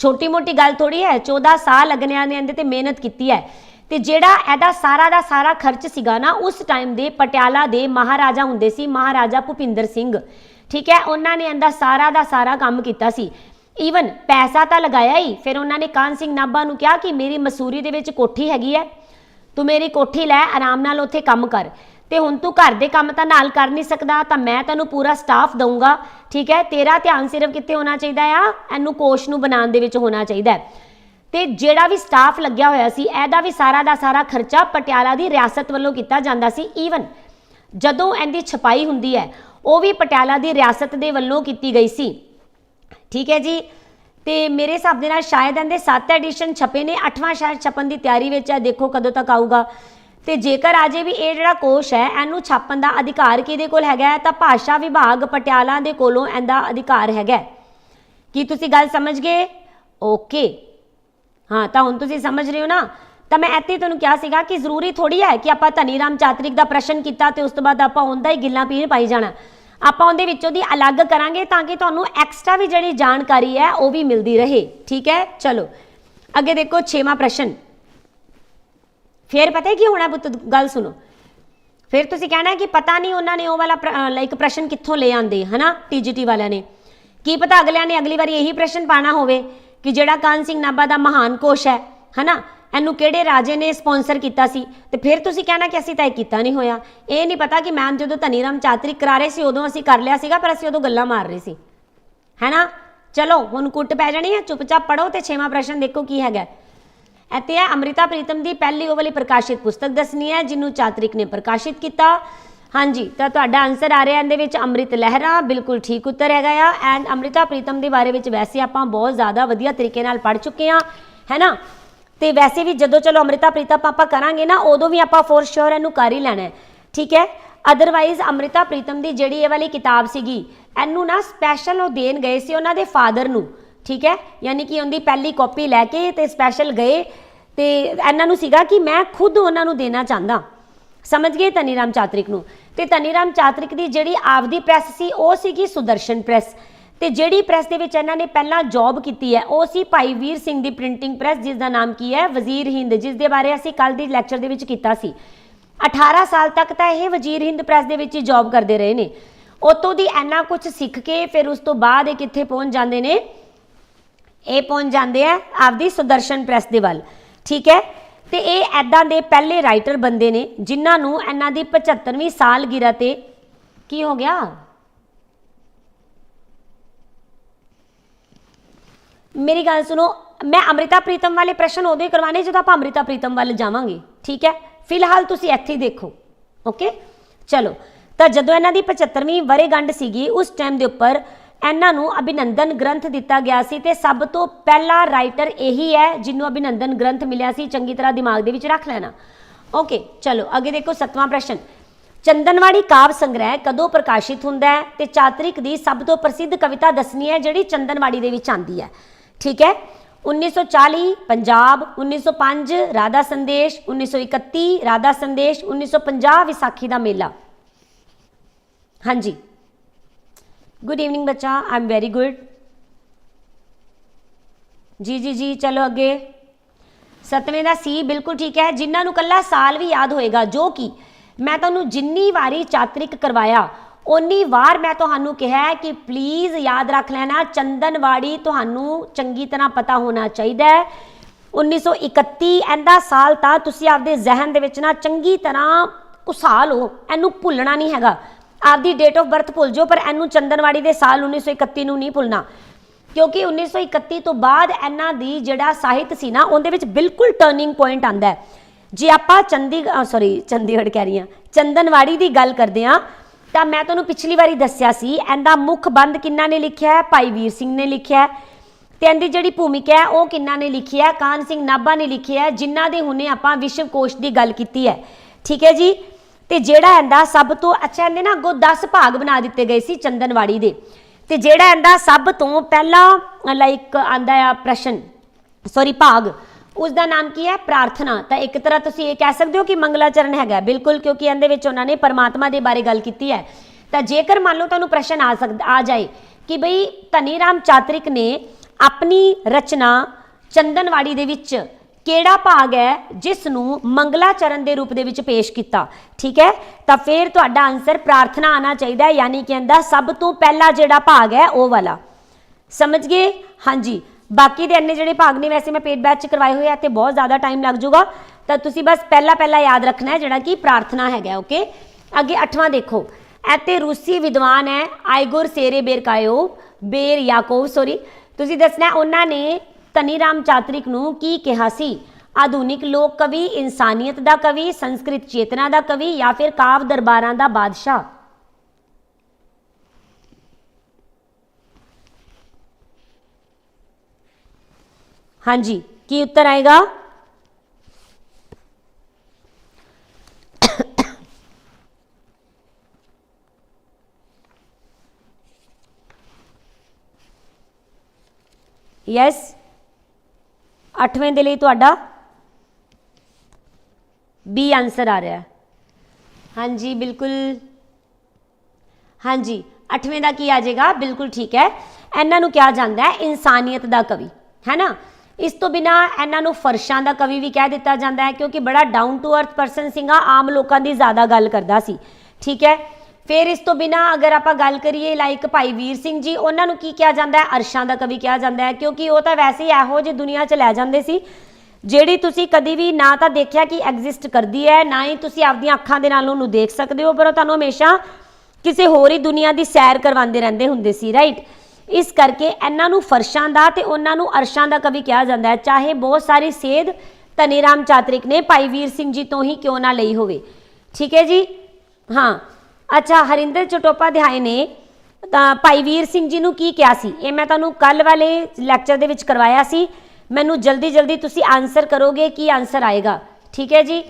Speaker 1: ਛੋਟੀ ਮੋਟੀ ਗੱਲ ਥੋੜੀ ਹੈ 14 ਸਾਲ ਅਗਨਿਆਂ ਨੇ ਇਹਦੇ ਤੇ ਮਿਹਨਤ ਕੀਤੀ ਹੈ। ਤੇ ਜਿਹੜਾ ਇਹਦਾ ਸਾਰਾ ਦਾ ਸਾਰਾ ਖਰਚ ਸੀਗਾ ਨਾ, ਉਸ ਟਾਈਮ ਦੇ ਪਟਿਆਲਾ ਦੇ ਮਹਾਰਾਜਾ ਹੁੰਦੇ ਸੀ, ਮਹਾਰਾਜਾ ਭੁਪਿੰਦਰ ਸਿੰਘ। ਠੀਕ ਹੈ, ਉਹਨਾਂ ਨੇ ਇਹਦਾ ਸਾਰਾ ਦਾ ਸਾਰਾ ਕੰਮ ਕੀਤਾ ਸੀ। ਈਵਨ ਪੈਸਾ ਤਾਂ ਲਗਾਇਆ ਹੀ, ਫਿਰ ਉਹਨਾਂ ਨੇ ਕਾਨ ਸਿੰਘ ਨਾਭਾ ਨੂੰ ਕਿਹਾ ਕਿ ਮੇਰੀ ਮਸੂਰੀ ਦੇ ਵਿੱਚ ਕੋਠੀ ਹੈਗੀ ਹੈ। ਤੂੰ ਮੇਰੀ ਕੋਠੀ ਲੈ, ਆਰਾਮ ਨਾਲ ਉੱਥੇ ਕੰਮ ਕਰ। ਤੇ ਹੁਣ ਤੂੰ ਘਰ ਦੇ ਕੰਮ ਤਾਂ ਨਾਲ ਕਰ ਨਹੀਂ ਸਕਦਾ, ਤਾਂ ਮੈਂ ਤੈਨੂੰ ਪੂਰਾ ਸਟਾਫ ਦਊਂਗਾ। ਠੀਕ ਹੈ, ਤੇਰਾ ਧਿਆਨ ਸਿਰਫ ਕਿੱਥੇ ਹੋਣਾ ਚਾਹੀਦਾ ਆ? ਇਹਨੂੰ ਕੋਸ਼ ਨੂੰ ਬਣਾਉਣ ਦੇ ਵਿੱਚ ਹੋਣਾ ਚਾਹੀਦਾ ਹੈ। ਤੇ ਜਿਹੜਾ ਵੀ ਸਟਾਫ ਲੱਗਿਆ ਹੋਇਆ ਸੀ, ਇਹਦਾ ਵੀ ਸਾਰਾ ਦਾ ਸਾਰਾ ਖਰਚਾ ਪਟਿਆਲਾ ਦੀ ਰਿਆਸਤ ਵੱਲੋਂ ਕੀਤਾ ਜਾਂਦਾ ਸੀ। ਈਵਨ ਜਦੋਂ ਇਹਦੀ ਛਪਾਈ ਹੁੰਦੀ ਹੈ, ਉਹ ਵੀ ਪਟਿਆਲਾ ਦੀ ਰਿਆਸਤ ਦੇ ਵੱਲੋਂ ਕੀਤੀ ਗਈ ਸੀ। ਠੀਕ ਹੈ ਜੀ? ਤੇ ਮੇਰੇ ਹਿਸਾਬ ਦੇ ਨਾਲ ਸ਼ਾਇਦ ਇਹਦੇ 7 ਐਡੀਸ਼ਨ ਛਪੇ ਨੇ 8ਵਾਂ ਸ਼ਾਇਦ ਛਪਣ ਦੀ ਤਿਆਰੀ ਵਿੱਚ ਹੈ, ਦੇਖੋ ਕਦੋਂ ਤੱਕ ਆਊਗਾ। ਤੇ ਜੇਕਰ ਅਜੇ ਵੀ ਇਹ ਜਿਹੜਾ ਕੋਸ਼ ਹੈ, ਇਹਨੂੰ ਛਾਪਣ ਦਾ ਅਧਿਕਾਰ ਕਿਹਦੇ ਕੋਲ ਹੈਗਾ ਤਾਂ ਭਾਸ਼ਾ ਵਿਭਾਗ ਪਟਿਆਲਾ ਦੇ ਕੋਲੋਂ ਇਹਦਾ ਅਧਿਕਾਰ ਹੈਗਾ ਕੀ ਤੁਸੀਂ ਗੱਲ ਸਮਝ ਗਏ? ਓਕੇ। ਹਾਂ, ਤਾਂ ਹੁਣ ਤੁਸੀਂ ਸਮਝ ਰਹੇ ਹੋ ਨਾ? ਤਾਂ ਮੈਂ ਇੱਥੇ ਤੁਹਾਨੂੰ ਕਿਹਾ ਸੀਗਾ ਕਿ ਜ਼ਰੂਰੀ ਥੋੜੀ ਹੈ ਕਿ ਆਪਾਂ ਧਨੀ ਰਾਮ ਚਾਤਰਿਕ ਦਾ ਪ੍ਰਸ਼ਨ ਕੀਤਾ ਤੇ ਉਸ ਤੋਂ ਬਾਅਦ ਆਪਾਂ ਉਹਦਾ ਹੀ ਗਿੱਲਾਂ ਪੀਣ ਪਾਈ ਜਾਣਾ। ਆਪਾਂ ਉਹਦੇ ਵਿੱਚੋਂ ਦੀ ਅਲੱਗ ਕਰਾਂਗੇ ਤਾਂ ਕਿ ਤੁਹਾਨੂੰ ਐਕਸਟਰਾ ਵੀ ਜਿਹੜੀ ਜਾਣਕਾਰੀ ਹੈ, ਉਹ ਵੀ ਮਿਲਦੀ ਰਹੇ। ਠੀਕ ਹੈ? ਚਲੋ। ਅੱਗੇ ਦੇਖੋ 6ਵਾਂ ਪ੍ਰਸ਼ਨ। ਫਿਰ ਪਤਾ ਕੀ ਹੋਣਾ ਪੁੱਤ, ਗੱਲ ਸੁਣੋ। ਫਿਰ ਤੁਸੀਂ ਕਹਿਣਾ ਕਿ ਪਤਾ ਨਹੀਂ ਉਹਨਾਂ ਨੇ ਉਹ ਵਾਲਾ ਲਾਈਕ ਪ੍ਰਸ਼ਨ ਕਿੱਥੋਂ ਲੈ ਆਂਦੇ, ਹਨਾ ਟੀਜੀਟੀ ਵਾਲਿਆਂ ਨੇ। ਕੀ ਪਤਾ ਅਗਲਿਆਂ ਨੇ ਅਗਲੀ ਵਾਰੀ ਇਹੀ ਪ੍ਰਸ਼ਨ ਪਾਣਾ ਹੋਵੇ ਕਿ ਜਿਹੜਾ ਕਾਨ ਸਿੰਘ ਨਾਭਾ ਦਾ ਮਹਾਨ ਕੋਸ਼ ਹੈ, ਹਨਾ? ਇਹਨੂੰ ਕਿਹੜੇ ਰਾਜੇ ਨੇ ਸਪਾਂਸਰ ਕੀਤਾ ਸੀ? ਤੇ ਫਿਰ ਤੁਸੀਂ ਕਹਿਣਾ ਕਿ ਅਸੀਂ ਤਾਂ ਇਹ ਕੀਤਾ ਨਹੀਂ ਹੋਇਆ। ਇਹ ਨਹੀਂ ਪਤਾ ਕਿ ਮੈਮ ਜਦੋਂ ਧਨੀਰਾਮ ਚਾਤਰਿਕ ਕਰਾ ਰਹੇ ਸੀ, ਉਦੋਂ ਅਸੀਂ ਕਰ ਲਿਆ ਸੀਗਾ, ਪਰ ਅਸੀਂ ਉਦੋਂ ਗੱਲਾਂ ਮਾਰ ਰਹੇ ਸੀ। ਹੈਨਾ? ਚਲੋ, ਹੁਣ ਕੁੱਟ ਪੈ ਜਾਣੀ ਹੈ, ਚੁੱਪਚਾਪ ਪੜੋ ਤੇ ਛੇਵਾਂ ਪ੍ਰਸ਼ਨ ਦੇਖੋ ਕੀ ਹੈਗਾ। ਇੱਥੇ ਇਹ ਅੰਮ੍ਰਿਤਾ ਪ੍ਰੀਤਮ ਦੀ ਪਹਿਲੀ ਉਹ ਵਾਲੀ ਪ੍ਰਕਾਸ਼ਿਤ ਪੁਸਤਕ ਦੱਸਣੀ ਹੈ, ਜਿਹਨੂੰ ਚਾਤਰਿਕ ਨੇ ਪ੍ਰਕਾਸ਼ਿਤ ਕੀਤਾ। ਹਾਂਜੀ, ਤਾਂ ਤੁਹਾਡਾ ਆਨਸਰ ਆ ਰਿਹਾ, ਇਹਦੇ ਵਿੱਚ ਅੰਮ੍ਰਿਤ ਲਹਿਰਾ, ਬਿਲਕੁਲ ਠੀਕ ਉੱਤਰ ਹੈਗਾ ਆ। ਐਂਡ ਅੰਮ੍ਰਿਤਾ ਪ੍ਰੀਤਮ ਦੇ ਬਾਰੇ ਵਿੱਚ ਵੈਸੇ ਆਪਾਂ ਬਹੁਤ ਜ਼ਿਆਦਾ ਵਧੀਆ ਤਰੀਕੇ ਨਾਲ ਪੜ੍ਹ ਚੁੱਕੇ ਹਾਂ, ਹੈਨਾ? ਤੇ ਵੈਸੇ ਵੀ ਜਦੋਂ ਚਲੋ ਅੰਮ੍ਰਿਤਾ ਪ੍ਰੀਤਮ ਆਪਾਂ ਕਰਾਂਗੇ ਨਾ, ਉਦੋਂ ਵੀ ਆਪਾਂ ਫੋਰ ਸ਼ੋਰ ਇਹਨੂੰ ਕਰ ਹੀ ਲੈਣਾ ਠੀਕ ਹੈ? ਅਦਰਵਾਈਜ਼ ਅੰਮ੍ਰਿਤਾ ਪ੍ਰੀਤਮ ਦੀ ਜਿਹੜੀ ਇਹ ਵਾਲੀ ਕਿਤਾਬ ਸੀਗੀ, ਇਹਨੂੰ ਨਾ ਸਪੈਸ਼ਲ ਉਹ ਦੇਣ ਗਏ ਸੀ ਉਹਨਾਂ ਦੇ ਫਾਦਰ ਨੂੰ। ਠੀਕ ਹੈ? ਯਾਨੀ ਕਿ ਉਹਦੀ ਪਹਿਲੀ ਕਾਪੀ ਲੈ ਕੇ ਤੇ ਸਪੈਸ਼ਲ ਗਏ ਤੇ ਇਹਨਾਂ ਨੂੰ ਸੀਗਾ ਕਿ ਮੈਂ ਖੁਦ ਉਹਨਾਂ ਨੂੰ ਦੇਣਾ ਚਾਹੁੰਦਾ। ਸਮਝ ਗਏ ਤਨੀਰਾਮ ਚਾਤਰਿਕ ਨੂੰ? ਤੇ ਤਨੀਰਾਮ ਚਾਤਰਿਕ ਦੀ ਜਿਹੜੀ ਆਪਦੀ ਪ੍ਰੈਸ ਸੀ, ਉਹ ਸੀਗੀ ਸੁਦਰਸ਼ਨ ਪ੍ਰੈਸ ਤੇ ਜਿਹੜੀ ਪ੍ਰੈਸ ਦੇ ਵਿੱਚ ਇਹਨਾਂ ਨੇ ਪਹਿਲਾਂ ਜੌਬ ਕੀਤੀ ਹੈ, ਉਹ ਸੀ ਭਾਈ ਵੀਰ ਸਿੰਘ ਦੀ ਪ੍ਰਿੰਟਿੰਗ ਪ੍ਰੈਸ ਜਿਸ ਦਾ ਨਾਮ ਕੀ ਹੈ? ਵਜ਼ੀਰ ਹਿੰਦ, ਜਿਸ ਦੇ ਬਾਰੇ ਅਸੀਂ ਕੱਲ ਦੀ ਲੈਕਚਰ ਦੇ ਵਿੱਚ ਕੀਤਾ ਸੀ। 18 ਸਾਲ ਤੱਕ ਤਾਂ ਇਹ ਵਜ਼ੀਰ ਹਿੰਦ ਪ੍ਰੈਸ ਦੇ ਵਿੱਚ ਹੀ ਜੌਬ ਕਰਦੇ ਰਹੇ ਨੇ। ਉਤੋਂ ਦੀ ਇੰਨਾ ਕੁਝ ਸਿੱਖ ਕੇ ਫਿਰ ਉਸ ਤੋਂ ਬਾਅਦ ਇਹ ਕਿੱਥੇ ਪਹੁੰਚ ਜਾਂਦੇ ਨੇ? ਇਹ ਪਹੁੰਚ ਜਾਂਦੇ ਆ ਆਪਦੀ ਸੁਦਰਸ਼ਨ ਪ੍ਰੈਸ ਦੇ ਵੱਲ। ਠੀਕ ਹੈ? ਤੇ ਇਹ ਐਦਾਂ ਦੇ ਪਹਿਲੇ ਰਾਈਟਰ ਬੰਦੇ ਨੇ, ਜਿਨ੍ਹਾਂ ਨੂੰ ਇਹਨਾਂ ਦੀ 75ਵੀਂ ਸਾਲਗਿਰਾ ਤੇ ਕੀ ਹੋ ਗਿਆ? ਮੇਰੀ ਗੱਲ ਸੁਣੋ, ਮੈਂ ਅੰਮ੍ਰਿਤਾ ਪ੍ਰੀਤਮ ਵਾਲੇ ਪ੍ਰਸ਼ਨ ਉਦੋਂ ਹੀ ਕਰਵਾਣੇ ਜਦੋਂ ਆਪਾਂ ਅੰਮ੍ਰਿਤਾ ਪ੍ਰੀਤਮ ਵੱਲ ਜਾਵਾਂਗੇ, ਠੀਕ ਹੈ? ਫਿਲਹਾਲ ਤੁਸੀਂ ਇੱਥੇ ਦੇਖੋ ਓਕੇ ਚਲੋ, ਤਾਂ ਜਦੋਂ ਇਹਨਾਂ ਦੀ 75ਵੀਂ ਵਰੇਗੰਢ ਸੀਗੀ, ਉਸ ਟਾਈਮ ਦੇ ਉੱਪਰ ਇਹਨਾਂ ਨੂੰ ਅਭਿਨੰਦਨ ਗ੍ਰੰਥ ਦਿੱਤਾ ਗਿਆ ਸੀ ਤੇ ਸਭ ਤੋਂ ਪਹਿਲਾ ਰਾਈਟਰ ਇਹੀ ਹੈ ਜਿਹਨੂੰ ਅਭਿਨੰਦਨ ਗ੍ਰੰਥ ਮਿਲਿਆ ਸੀ, ਚੰਗੀ ਤਰ੍ਹਾਂ ਦਿਮਾਗ ਦੇ ਵਿੱਚ ਰੱਖ ਲੈਣਾ। ਓਕੇ ਚਲੋ, ਅੱਗੇ ਦੇਖੋ ਸੱਤਵਾਂ ਪ੍ਰਸ਼ਨ। ਚੰਦਨਵਾੜੀ ਕਾਵਿ ਸੰਗ੍ਰਹਿ ਕਦੋਂ ਪ੍ਰਕਾਸ਼ਿਤ ਹੁੰਦਾ ਹੈ ਤੇ ਚਾਤਰਿਕ ਦੀ ਸਭ ਤੋਂ ਪ੍ਰਸਿੱਧ ਕਵਿਤਾ ਦੱਸਣੀ ਹੈ ਜਿਹੜੀ ਚੰਦਨਵਾੜੀ ਦੇ ਵਿੱਚ ਆਂਦੀ ਹੈ। ਠੀਕ ਹੈ? 1940 ਪੰਜਾਬ 1905 ਰਾਧਾ ਸੰਦੇਸ਼ 1931 ਰਾਧਾ ਸੰਦੇਸ਼ 1950 ਵਿਸਾਖੀ ਦਾ ਮੇਲਾ। ਹਾਂਜੀ। ਗੁੱਡ ਈਵਨਿੰਗ ਬੱਚਾ ਆਈ ਐਮ ਵੈਰੀ ਗੁੱਡ ਜੀ ਜੀ ਜੀ, ਚਲੋ ਅੱਗੇ। ਸਤਵੇਂ ਦਾ ਸੀ, ਬਿਲਕੁਲ ਠੀਕ ਹੈ। ਜਿਨ੍ਹਾਂ ਨੂੰ ਕੱਲਾ ਸਾਲ ਵੀ ਯਾਦ ਹੋਏਗਾ, ਜੋ ਕਿ ਮੈਂ ਤੁਹਾਨੂੰ ਜਿੰਨੀ ਵਾਰੀ ਚਾਤਰਿਕ ਕਰਵਾਇਆ ਉਨੀ ਵਾਰ ਮੈਂ ਤੁਹਾਨੂੰ ਕਿਹਾ ਹੈ ਕਿ ਪਲੀਜ਼ ਯਾਦ ਰੱਖ ਲੈਣਾ, ਚੰਦਨਵਾੜੀ ਤੁਹਾਨੂੰ ਚੰਗੀ ਤਰ੍ਹਾਂ ਪਤਾ ਹੋਣਾ ਚਾਹੀਦਾ ਹੈ। 1931 ਇਹਦਾ ਸਾਲ ਤਾਂ ਤੁਸੀਂ ਆਪਦੇ ਜ਼ਿਹਨ ਦੇ ਵਿੱਚ ਨਾ ਚੰਗੀ ਤਰ੍ਹਾਂ ਘੁਸਾ ਲਓ ਇਹਨੂੰ ਭੁੱਲਣਾ ਨਹੀਂ ਹੈਗਾ। ਆਪਦੀ ਡੇਟ ਆਫ ਬਰਥ ਭੁੱਲ ਜਾਓ, ਪਰ ਇਹਨੂੰ ਚੰਦਨਵਾੜੀ ਦੇ ਸਾਲ 1931 ਨੂੰ ਨਹੀਂ ਭੁੱਲਣਾ। ਕਿਉਂਕਿ 1931 ਤੋਂ ਬਾਅਦ ਇਹਨਾਂ ਦੀ ਜਿਹੜਾ ਸਾਹਿਤ ਸੀ ਨਾ, ਉਹਦੇ ਵਿੱਚ ਬਿਲਕੁਲ ਟਰਨਿੰਗ ਪੁਆਇੰਟ ਆਂਦਾ ਹੈ। ਜੇ ਆਪਾਂ ਚੰਦੀ ਸੌਰੀ ਚੰਡੀਗੜ੍ਹ ਕਹਿ ਰਹੀ ਹਾਂ, ਚੰਦਨਵਾੜੀ ਦੀ ਗੱਲ ਕਰਦੇ ਹਾਂ ਤਾਂ ਮੈਂ ਤੁਹਾਨੂੰ ਪਿਛਲੀ ਵਾਰੀ ਦੱਸਿਆ ਸੀ ਇਹਦਾ ਮੁੱਖ ਬੰਦ ਕਿੰਨਾ ਨੇ ਲਿਖਿਆ ਹੈ? ਭਾਈ ਵੀਰ ਸਿੰਘ ਨੇ ਲਿਖਿਆ ਹੈ। ਤੇ ਇਹਦੀ ਜਿਹੜੀ ਭੂਮਿਕਾ ਹੈ, ਉਹ ਕਿੰਨਾ ਨੇ ਲਿਖੀ ਹੈ? ਕਾਨ ਸਿੰਘ ਨਾਭਾ ਨੇ ਲਿਖੀ ਹੈ, ਜਿਨ੍ਹਾਂ ਦੇ ਹੁਣੇ ਆਪਾਂ ਵਿਸ਼ਵ ਕੋਸ਼ ਦੀ ਗੱਲ ਕੀਤੀ ਹੈ। ਠੀਕ ਹੈ ਜੀ? ਤੇ ਜਿਹੜਾ ਇਹਦਾ ਸਭ ਤੋਂ, ਅੱਛਾ, ਇਹਦੇ ਨਾ ਅੱਗੋਂ 10 ਭਾਗ ਬਣਾ ਦਿੱਤੇ ਗਏ ਸੀ ਚੰਦਨਵਾੜੀ ਦੇ। ਤੇ ਜਿਹੜਾ ਇਹਦਾ ਸਭ ਤੋਂ ਪਹਿਲਾ ਲਾਈਕ ਆਂਦਾ ਆ ਪ੍ਰਸ਼ਨ ਸੌਰੀ ਭਾਗ। ਉਸ ਦਾ ਨਾਮ ਕੀ ਹੈ? ਪ੍ਰਾਰਥਨਾ। ਤਾਂ ਇੱਕ ਤਰ੍ਹਾਂ ਤੁਸੀਂ ਇਹ ਕਹਿ ਸਕਦੇ ਹੋ ਕਿ ਮੰਗਲਾਚਰਨ ਹੈਗਾ ਬਿਲਕੁਲ, ਕਿਉਂਕਿ ਇਹਦੇ ਵਿੱਚ ਉਹਨਾਂ ਨੇ ਪਰਮਾਤਮਾ ਦੇ ਬਾਰੇ ਗੱਲ ਕੀਤੀ ਹੈ। ਤਾਂ ਜੇਕਰ ਮੰਨ ਲਓ ਤੁਹਾਨੂੰ ਪ੍ਰਸ਼ਨ ਆ ਸਕਦਾ, ਆ ਜਾਏ ਕਿ ਬਈ ਧਨੀ ਰਾਮ ਚਾਤਰਿਕ ਨੇ ਆਪਣੀ ਰਚਨਾ ਚੰਦਨਵਾੜੀ ਦੇ ਵਿੱਚ ਕਿਹੜਾ ਭਾਗ ਹੈ ਜਿਸ ਨੂੰ ਮੰਗਲਾਚਰਨ ਦੇ ਰੂਪ ਦੇ ਵਿੱਚ ਪੇਸ਼ ਕੀਤਾ? ਠੀਕ ਹੈ? ਤਾਂ ਫਿਰ ਤੁਹਾਡਾ ਆਨਸਰ ਪ੍ਰਾਰਥਨਾ ਆਣਾ ਚਾਹੀਦਾ ਹੈ, ਯਾਨੀ ਕਿ ਇਹਦਾ ਸਭ ਤੋਂ ਪਹਿਲਾ ਜਿਹੜਾ ਭਾਗ ਹੈ ਉਹ ਵਾਲਾ। ਸਮਝ ਗਏ? ਹਾਂਜੀ। ਬਾਕੀ ਦੇ ਅੰਨੇ ਜਿਹੜੇ ਭਾਗ ਨੇ ਵੈਸੇ ਮੈਂ ਪੇਡ ਬੈਚ ਚ ਕਰਵਾਏ ਹੋਏ ਆ ਤੇ ਬਹੁਤ ਜ਼ਿਆਦਾ ਟਾਈਮ ਲੱਗ ਜਾਊਗਾ। ਤਾਂ ਤੁਸੀਂ ਬਸ ਪਹਿਲਾ ਪਹਿਲਾ ਯਾਦ ਰੱਖਣਾ ਹੈ ਜਿਹੜਾ ਕਿ ਪ੍ਰਾਰਥਨਾ ਹੈਗਾ ਓਕੇ ਅੱਗੇ ਅੱਠਵਾਂ ਦੇਖੋ। ਐਤੇ ਰੂਸੀ ਵਿਦਵਾਨ ਹੈ, ਆਈਗੋਰ ਸੇਰੇ ਬੇਰਕਾਇਓ, ਬੇਰ ਯਾਕੋਵ ਸੋਰੀ ਤੁਸੀਂ ਦੱਸਣਾ ਉਹਨਾਂ ਨੇ ਤਨੀਰਾਮ ਚਾਤ੍ਰਿਕ ਨੂੰ ਕੀ ਕਿਹਾ ਸੀ? ਆਧੁਨਿਕ ਲੋਕ ਕਵੀ, ਇਨਸਾਨੀਅਤ ਦਾ ਕਵੀ, ਸੰਸਕ੍ਰਿਤ ਚੇਤਨਾ ਦਾ ਕਵੀ ਜਾਂ ਫਿਰ ਕਾਵ ਦਰਬਾਰਾਂ ਦਾ ਬਾਦਸ਼ਾਹ? ਹਾਂਜੀ, ਕੀ ਉੱਤਰ ਆਏਗਾ? ਯੈਸ 8ਵੇਂ ਦੇ ਲਈ ਤੁਹਾਡਾ ਬੀ ਆਨਸਰ ਆ ਰਿਹਾ ਹਾਂਜੀ, ਬਿਲਕੁਲ। ਹਾਂਜੀ, ਅੱਠਵੇਂ ਦਾ ਕੀ ਆ ਜਾਏਗਾ? ਬਿਲਕੁਲ ਠੀਕ ਹੈ। ਇਹਨਾਂ ਨੂੰ ਕਿਹਾ ਜਾਂਦਾ ਹੈ ਇਨਸਾਨੀਅਤ ਦਾ ਕਵੀ, ਹੈ ਨਾ? ਇਸ ਤੋਂ ਬਿਨਾ ਇਹਨਾਂ ਨੂੰ ਫਰਸ਼ਾਂ ਦਾ ਕਵੀ ਵੀ ਕਹਿ ਦਿੱਤਾ ਜਾਂਦਾ ਹੈ, ਕਿਉਂਕਿ ਬੜਾ ਡਾਊਨ ਟੂ ਅਰਥ ਪਰਸਨ ਸੀਗਾ, ਆਮ ਲੋਕਾਂ ਦੀ ਜ਼ਿਆਦਾ ਗੱਲ ਕਰਦਾ ਸੀ। ਠੀਕ ਹੈ? ਫਿਰ ਇਸ ਤੋਂ ਬਿਨਾ ਅਗਰ ਆਪਾਂ ਗੱਲ ਕਰੀਏ ਲਾਈਕ ਭਾਈ ਵੀਰ ਸਿੰਘ ਜੀ, ਉਹਨਾਂ ਨੂੰ ਕੀ ਕਿਹਾ ਜਾਂਦਾ ਹੈ? ਅਰਸ਼ਾਂ ਦਾ ਕਵੀ ਕਿਹਾ ਜਾਂਦਾ ਹੈ, ਕਿਉਂਕਿ ਉਹ ਤਾਂ ਵੈਸੇ ਹੀ ਇਹੋ ਜਿਹੀ ਦੁਨੀਆ 'ਚ ਲੈ ਜਾਂਦੇ ਸੀ। ਜਿਹੜੀ ਤੁਸੀਂ ਕਦੀ ਵੀ ਨਾ ਤਾਂ ਦੇਖਿਆ ਕਿ ਐਗਜ਼ਿਸਟ ਕਰਦੀ ਹੈ, ਨਾ ਹੀ ਤੁਸੀਂ ਆਪਦੀਆਂ ਅੱਖਾਂ ਦੇ ਨਾਲ ਉਹਨੂੰ ਦੇਖ ਸਕਦੇ ਹੋ, ਪਰ ਉਹ ਤੁਹਾਨੂੰ ਹਮੇਸ਼ਾ ਕਿਸੇ ਹੋਰ ਹੀ ਦੁਨੀਆ ਦੀ ਸੈਰ ਕਰਵਾਉਂਦੇ ਰਹਿੰਦੇ ਹੁੰਦੇ ਸੀ ਰਾਈਟ ਇਸ ਕਰਕੇ ਇਹਨਾਂ ਨੂੰ ਫਰਸ਼ਾਂ ਦਾ ਤੇ ਉਹਨਾਂ ਨੂੰ ਅਰਸ਼ਾਂ ਦਾ ਕਵੀ ਕਿਹਾ ਜਾਂਦਾ ਹੈ। ਚਾਹੇ ਬਹੁਤ ਸਾਰੀ ਸੇਧ ਧਨੀਰਾਮ ਚਾਤਰਿਕ ਨੇ, ਭਾਈ ਵੀਰ ਸਿੰਘ ਜੀ ਤੋਂ ਹੀ ਕਿਉਂ ਨਾ ਲਈ ਹੋਵੇ। ਠੀਕ ਹੈ ਜੀ? ਹਾਂ। ਅੱਛਾ, ਹਰਿੰਦਰ ਚਟੋਪਾਧਿਆਏ ਨੇ ਤਾਂ ਭਾਈ ਵੀਰ ਸਿੰਘ ਜੀ ਨੂੰ ਕੀ ਕਿਹਾ ਸੀ? ਇਹ ਮੈਂ ਤੁਹਾਨੂੰ ਕੱਲ ਵਾਲੇ ਲੈਕਚਰ ਦੇ ਵਿੱਚ ਕਰਵਾਇਆ ਸੀ। ਮੈਨੂੰ ਜਲਦੀ ਜਲਦੀ ਤੁਸੀਂ ਆਨਸਰ ਕਰੋਗੇ ਕੀ ਆਨਸਰ ਆਏਗਾ। ਠੀਕ ਹੈ ਜੀ?